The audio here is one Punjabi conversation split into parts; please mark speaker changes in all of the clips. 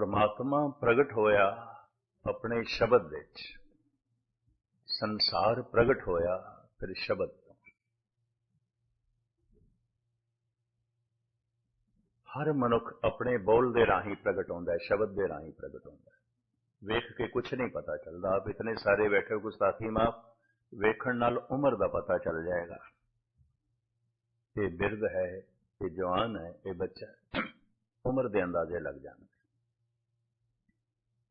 Speaker 1: ਪਰਮਾਤਮਾ ਪ੍ਰਗਟ ਹੋਇਆ ਆਪਣੇ ਸ਼ਬਦ ਵਿੱਚ। ਸੰਸਾਰ ਪ੍ਰਗਟ ਹੋਇਆ ਫਿਰ ਸ਼ਬਦ ਤੋਂ। ਹਰ ਮਨੁੱਖ ਆਪਣੇ ਬੋਲ ਦੇ ਰਾਹੀਂ ਪ੍ਰਗਟ ਹੁੰਦਾ ਹੈ, ਸ਼ਬਦ ਦੇ ਰਾਹੀਂ ਪ੍ਰਗਟ ਹੁੰਦਾ ਹੈ। ਵੇਖ ਕੇ ਕੁਝ ਨਹੀਂ ਪਤਾ ਚੱਲਦਾ। ਆਪ ਇਤਨੇ ਸਾਰੇ ਬੈਠੇ ਹੋ ਗੁਸਤਾਖੀ ਮਾਫ, ਵੇਖਣ ਨਾਲ ਉਮਰ ਦਾ ਪਤਾ ਚੱਲ ਜਾਏਗਾ। ਇਹ ਬਿਰਧ ਹੈ, ਇਹ ਜਵਾਨ ਹੈ, ਇਹ ਬੱਚਾ ਹੈ। ਉਮਰ ਦੇ ਅੰਦਾਜ਼ੇ ਲੱਗ ਜਾਣਗੇ।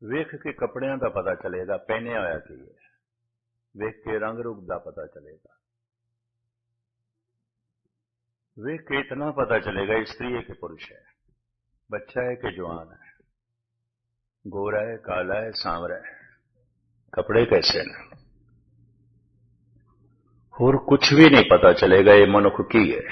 Speaker 1: वेख के कपड़िया का पता चलेगा, पहने होया कि वेख के रंग रूप का पता चलेगा। वेख के इतना पता चलेगा, स्त्री है कि पुरुष है। बच्चा है कि जवान है। गोरा है, काला है, सांवरा है। कपड़े कैसे हैं? और कुछ भी नहीं पता चलेगा, ये मनुख की है।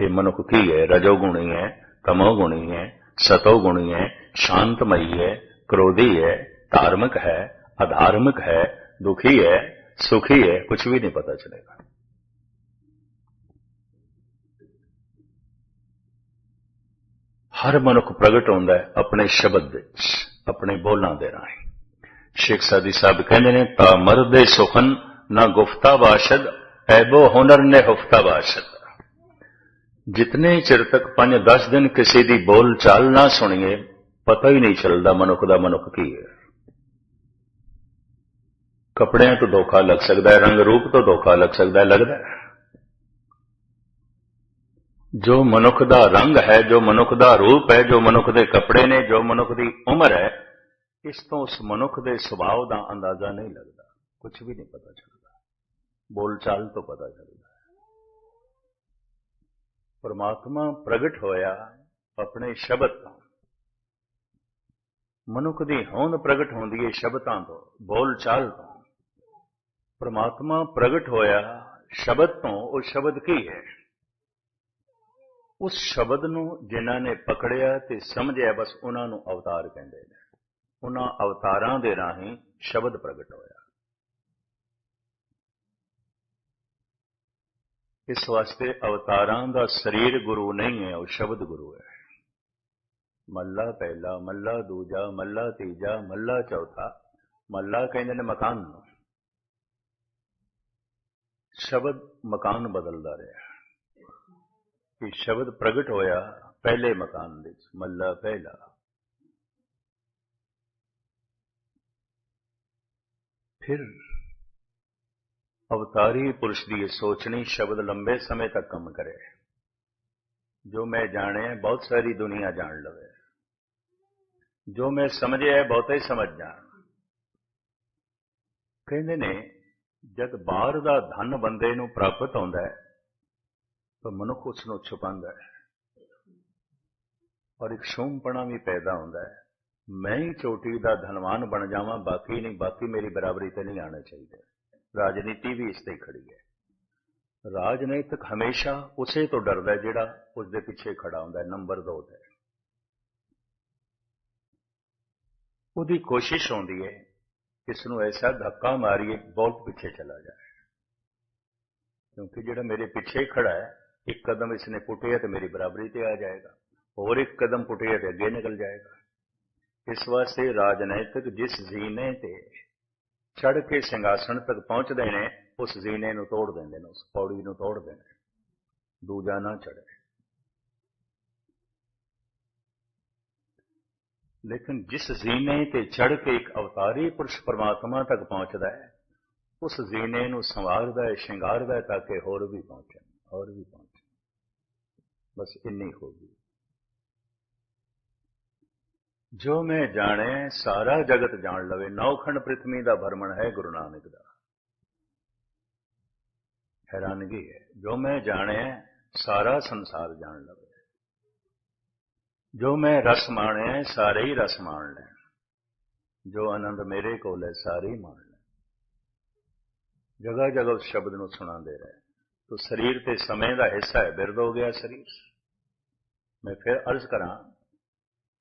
Speaker 1: ये मनुख की है, रजोगुणी है, तमोगुणी है ਸਤੋਗੁਣੀ ਹੈ ਸ਼ਾਂਤਮਈ ਹੈ क्रोधी है धार्मिक है अधार्मिक है दुखी है सुखी है कुछ भी नहीं पता चलेगा ਹਰ ਮਨੁੱਖ ਪ੍ਰਗਟ ਹੁੰਦਾ ਹੈ ਆਪਣੇ ਸ਼ਬਦ ਵਿੱਚ ਆਪਣੇ ਬੋਲਾਂ ਦੇ ਰਾਹੀਂ ਸ਼ੇਖ ਸਾਦੀ ਸਾਹਿਬ ਕਹਿੰਦੇ ਨੇ ਤਾ ਮਰਦੇ ਸੁਖਨ ਨਾ ਗੁਫਤਾ ਬਾਸ਼ਦ ਐਬੋ ਹੁਨਰ ਨੇ ਹੁਫਤਾ ਬਾਸ਼ਦ ਜਿਤਨੇ ਚਿਰ ਤੱਕ 5-10 ਦਿਨ ਕਿਸੇ ਦੀ ਬੋਲ ਚਾਲ ਨਾ ਸੁਣੀਏ, ਪਤਾ ਹੀ ਨਹੀਂ ਚੱਲਦਾ ਮਨੁੱਖ ਦਾ ਮਨੁੱਖ ਕੀ ਹੈ। ਕਪੜਿਆਂ ਤੋਂ ਧੋਖਾ ਲੱਗ ਸਕਦਾ ਹੈ, ਰੰਗ ਰੂਪ ਤੋਂ ਧੋਖਾ ਲੱਗ ਸਕਦਾ ਹੈ, ਲੱਗਦਾ ਹੈ। ਜੋ ਮਨੁੱਖ ਦਾ ਰੰਗ ਹੈ, ਜੋ ਮਨੁੱਖ ਦਾ ਰੂਪ ਹੈ, ਜੋ ਮਨੁੱਖ ਦੇ ਕੱਪੜੇ ਨੇ, ਜੋ ਮਨੁੱਖ ਦੀ ਉਮਰ ਹੈ, ਇਸ ਤੋਂ ਉਸ ਮਨੁੱਖ ਦੇ ਸੁਭਾਅ ਦਾ ਅੰਦਾਜ਼ਾ ਨਹੀਂ ਲੱਗਦਾ। ਕੁਝ ਵੀ ਨਹੀਂ ਪਤਾ ਚੱਲਦਾ। ਬੋਲਚਾਲ ਤੋਂ ਪਤਾ ਚੱਲਦਾ। ਪਰਮਾਤਮਾ ਪ੍ਰਗਟ ਹੋਇਆ ਆਪਣੇ ਸ਼ਬਦ ਤੋਂ। ਮਨੁੱਖ ਦੀ ਹੋਂਦ ਪ੍ਰਗਟ ਹੁੰਦੀ ਹੈ ਸ਼ਬਦਾਂ ਤੋਂ ਬੋਲ ਚਾਲ ਤੋਂ। ਪਰਮਾਤਮਾ ਪ੍ਰਗਟ ਹੋਇਆ ਸ਼ਬਦ ਤੋਂ, ਉਹ ਸ਼ਬਦ ਕੀ ਹੈ? ਉਸ ਸ਼ਬਦ ਨੂੰ ਜਿਨ੍ਹਾਂ ਨੇ ਪਕੜਿਆ ਤੇ ਸਮਝਿਆ, ਬਸ ਉਹਨਾਂ ਨੂੰ ਅਵਤਾਰ ਕਹਿੰਦੇ ਨੇ। ਉਹਨਾਂ ਅਵਤਾਰਾਂ ਦੇ ਰਾਹੀਂ ਸ਼ਬਦ ਪ੍ਰਗਟ ਹੋਇਆ। ਇਸ ਵਾਸਤੇ ਅਵਤਾਰਾਂ ਦਾ ਸਰੀਰ ਗੁਰੂ ਨਹੀਂ ਹੈ, ਉਹ ਸ਼ਬਦ ਗੁਰੂ ਹੈ। ਮੱਲਾ ਪਹਿਲਾ, ਮੱਲਾ ਦੂਜਾ, ਮੱਲਾ ਤੀਜਾ, ਮੱਲਾ ਚੌਥਾ, ਮੱਲਾ ਕਹਿੰਦੇ ਨੇ ਮਕਾਨ ਨੂੰ। ਸ਼ਬਦ ਮਕਾਨ ਬਦਲਦਾ ਰਿਹਾ। ਕਿ ਸ਼ਬਦ ਪ੍ਰਗਟ ਹੋਇਆ ਪਹਿਲੇ ਮਕਾਨ ਵਿੱਚ, ਮੱਲਾ ਪਹਿਲਾ। ਫਿਰ ਅਵਤਾਰੀ ਪੁਰਸ਼ ਦੀ ਸੋਚਣੀ ਸ਼ਬਦ ਲੰਬੇ ਸਮੇਂ ਤੱਕ ਕੰਮ ਕਰੇ। ਜੋ ਮੈਂ ਜਾਣਿਆ, ਬਹੁਤ ਸਾਰੀ ਦੁਨੀਆ ਜਾਣ ਲਵੇ। ਜੋ ਮੈਂ ਸਮਝਿਆ, ਬਹੁਤਾ ਹੀ ਸਮਝ ਜਾਣ। ਕਹਿੰਦੇ ਨੇ, ਜਦ ਬਾਹਰ ਦਾ ਧਨ ਬੰਦੇ ਨੂੰ ਪ੍ਰਾਪਤ ਹੁੰਦਾ ਹੈ, ਤਾਂ ਮਨੁੱਖ ਉਸ ਨੂੰ ਛੁਪਾਉਂਦਾ ਹੈ। ਔਰ ਇੱਕ ਸੂਮਪਣਾ ਵੀ ਪੈਦਾ ਹੁੰਦਾ ਹੈ। ਮੈਂ ਹੀ ਚੋਟੀ ਦਾ ਧਨਵਾਨ ਬਣ ਜਾਵਾਂ, ਬਾਕੀ ਨਹੀਂ, ਬਾਕੀ ਮੇਰੀ ਬਰਾਬਰੀ ਤੇ ਨਹੀਂ ਆਣਾ ਚਾਹੀਦਾ। ਰਾਜਨੀਤੀ ਵੀ ਇਸ ਤੇ ਖੜੀ ਹੈ ਰਾਜਨੀਤਿਕ ਹਮੇਸ਼ਾ ਉਸੇ ਤੋਂ ਡਰਦਾ ਜਿਹੜਾ ਉਸ ਦੇ ਪਿੱਛੇ ਖੜਾ ਹੁੰਦਾ ਨੰਬਰ 2 ਤੇ ਉਹਦੀ ਕੋਸ਼ਿਸ਼ ਹੁੰਦੀ ਹੈ ਇਸ ਨੂੰ ਐਸਾ ਧੱਕਾ ਮਾਰੀਏ ਬਹੁਤ ਪਿੱਛੇ ਚਲਾ ਜਾਏ ਕਿਉਂਕਿ ਜਿਹੜਾ ਮੇਰੇ ਪਿੱਛੇ ਖੜਾ ਹੈ ਇੱਕ ਕਦਮ ਇਸਨੇ ਪੁੱਟਿਆ ਤੇ ਮੇਰੀ ਬਰਾਬਰੀ ਤੇ ਆ ਜਾਏਗਾ ਹੋਰ ਇੱਕ ਕਦਮ ਪੁੱਟਿਆ ਤੇ ਅੱਗੇ ਨਿਕਲ ਜਾਏਗਾ ਇਸ ਵਾਸਤੇ ਰਾਜਨੀਤਿਕ ਜਿਸ ਜ਼ੀਨੇ ਤੇ ਚੜ ਕੇ ਸਿੰਘਾਸਣ ਤੱਕ ਪਹੁੰਚਦੇ ਨੇ, ਉਸ ਜ਼ੀਨੇ ਨੂੰ ਤੋੜ ਦਿੰਦੇ ਨੇ, ਉਸ ਪੌੜੀ ਨੂੰ ਤੋੜ ਦਿੰਦੇ ਨੇ। ਦੂਜਾ ਨਾ ਚੜੇ ਲੇਕਿਨ ਜਿਸ ਜ਼ੀਨੇ ਤੇ ਚੜ ਕੇ ਇੱਕ ਅਵਤਾਰੀ ਪੁਰਸ਼ ਪਰਮਾਤਮਾ ਤੱਕ ਪਹੁੰਚਦਾ ਹੈ, ਉਸ ਜ਼ੀਨੇ ਨੂੰ ਸੰਵਾਰਦਾ ਹੈ, ਸ਼ਿੰਗਾਰਦਾ ਹੈ, ਤਾਂ ਕਿ ਹੋਰ ਵੀ ਪਹੁੰਚਣ, ਹੋਰ ਵੀ ਪਹੁੰਚਣ। ਬਸ ਇੰਨੀ ਹੋ ਗਈ। ਜੋ ਮੈਂ ਜਾਣੇ, ਸਾਰਾ ਜਗਤ ਜਾਣ ਲਵੇ। ਨੌਖੰਡ ਪ੍ਰithvi ਦਾ ਭਰਮਣ ਹੈ ਗੁਰੂ ਨਾਨਕ ਦਾ। ਹੈਰਾਨਗੀ ਹੈ। ਜੋ ਮੈਂ ਜਾਣੇ, ਸਾਰਾ ਸੰਸਾਰ ਜਾਣ ਲਵੇ। ਜੋ ਮੈਂ ਰਸ ਮਾਣਿਆ ਸਾਰੇ ਹੀ ਰਸ ਮਾਣ ਲੈ ਜੋ ਆਨੰਦ ਮੇਰੇ ਕੋਲ ਹੈ, ਸਾਰੇ ਹੀ ਮਾਣ ਲੈ ਜਗ੍ਹਾ ਜਗ੍ਹਾ ਉਸ ਸ਼ਬਦ ਨੂੰ ਸੁਣਾਉਂਦੇ ਰਹੇ। ਤੋ ਸਰੀਰ ਤੇ ਸਮੇਂ ਦਾ ਹਿੱਸਾ ਹੈ ਬਿਰਦ ਹੋ ਗਿਆ ਸਰੀਰ। ਮੈਂ ਫਿਰ ਅਰਜ਼ ਕਰਾਂ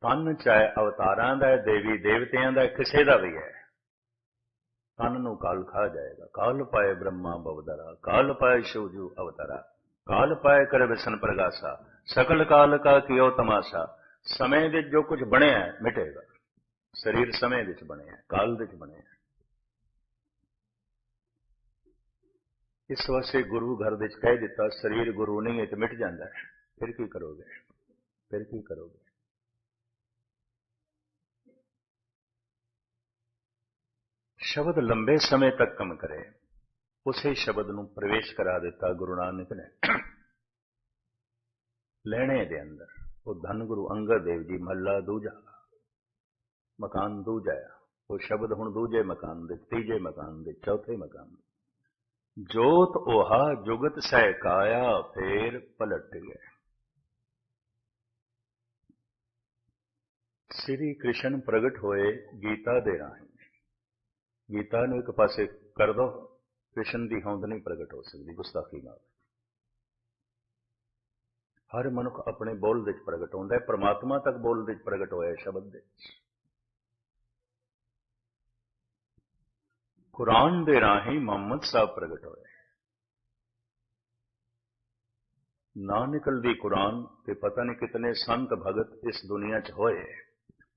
Speaker 1: ਤਨ ਚਾਹੇ ਅਵਤਾਰਾਂ ਦਾ ਦੇਵੀ ਦੇਵਤਿਆਂ ਦਾ ਕਿਸੇ ਦਾ ਵੀ ਹੈ। ਤਨ ਨੂੰ ਕਾਲ ਖਾ ਜਾਏਗਾ। ਕਾਲ ਪਾਏ ਬ੍ਰਹਮਾ ਬਵਦਰਾ ਕਾਲ ਪਾਏ ਸ਼ਿਵਜੂ ਅਵਤਾਰਾ ਕਾਲ ਪਾਏ ਕਰ ਵਿਸ਼ਨ ਪ੍ਰਗਾਸਾ ਸਕਲ ਕਾਲ ਕਾ ਕਿਉ ਤਮਾਸ਼ਾ। ਸਮੇਂ ਦੇ ਜੋ ਕੁਝ ਬਣਿਆ ਮਿਟੇਗਾ। ਸਰੀਰ ਸਮੇਂ ਵਿੱਚ ਬਣਿਆ ਹੈ, ਕਾਲ ਵਿੱਚ ਬਣਿਆ ਹੈ। ਇਸ ਵਾਸਤੇ ਗੁਰੂ ਘਰ ਵਿੱਚ ਕਹਿ ਦਿੱਤਾ ਸਰੀਰ ਗੁਰੂ ਨਹੀਂ ਹੈ ਤੇ ਮਿਟ ਜਾਂਦਾ ਹੈ। ਫਿਰ ਕੀ ਕਰੋਗੇ? ਫਿਰ ਕੀ ਕਰੋਗੇ? ਸ਼ਬਦ ਲੰਬੇ ਸਮੇਂ ਤੱਕ ਕੰਮ ਕਰੇ, ਉਸੇ ਸ਼ਬਦ ਨੂੰ ਪ੍ਰਵੇਸ਼ ਕਰਾ ਦਿੱਤਾ ਗੁਰੂ ਨਾਨਕ ਨੇ। ਲੈਣੇ ਦੇ ਅੰਦਰ, ਉਹ ਧੰਨ ਗੁਰੂ ਅੰਗਦ ਦੇਵ ਜੀ, ਮਹੱਲਾ ਦੂਜਾ। ਮਕਾਨ ਦੂਜਾ ਆ। ਉਹ ਸ਼ਬਦ ਹੁਣ ਦੂਜੇ ਮਕਾਨ ਦੇ, ਤੀਜੇ ਮਕਾਨ ਦੇ, ਚੌਥੇ ਮਕਾਨ ਦੇ। ਜੋਤ 오ਹਾ ਜੁਗਤ ਸਹਿ ਕਾਇਆ ਫੇਰ ਪਲਟ ਗਏ ਸ੍ਰੀ ਕ੍ਰਿਸ਼ਨ ਪ੍ਰਗਟ ਹੋਏ ਗੀਤਾ ਦੇ ਰਾਹੀਂ। ਗੀਤਾ ਨੂੰ ਇੱਕ ਪਾਸੇ ਕਰ ਦੋ, ਕ੍ਰਿਸ਼ਨ ਦੀ ਹੋਂਦ ਨਹੀਂ ਪ੍ਰਗਟ ਹੋ ਸਕਦੀ, ਗੁਸਤਾਖੀ ਨਾਲ ਹਰ ਮਨੁੱਖ ਆਪਣੇ ਬੋਲ ਵਿੱਚ ਪ੍ਰਗਟ ਹੁੰਦਾ ਹੈ, ਪ੍ਰਮਾਤਮਾ ਤੱਕ ਬੋਲ ਵਿੱਚ ਪ੍ਰਗਟ ਹੋਇਆ ਸ਼ਬਦ ਦੇ। ਕੁਰਾਨ ਦੇ ਰਾਹੀਂ ਮੁਹੰਮਦ ਸਾਹਿਬ ਪ੍ਰਗਟ ਹੋਏ। ਨਾ ਨਿਕਲਦੀ ਕੁਰਾਨ ਤੇ ਪਤਾ ਨਹੀਂ ਕਿਤਨੇ ਸੰਤ ਭਗਤ ਇਸ ਦੁਨੀਆ 'ਚ ਹੋਏ।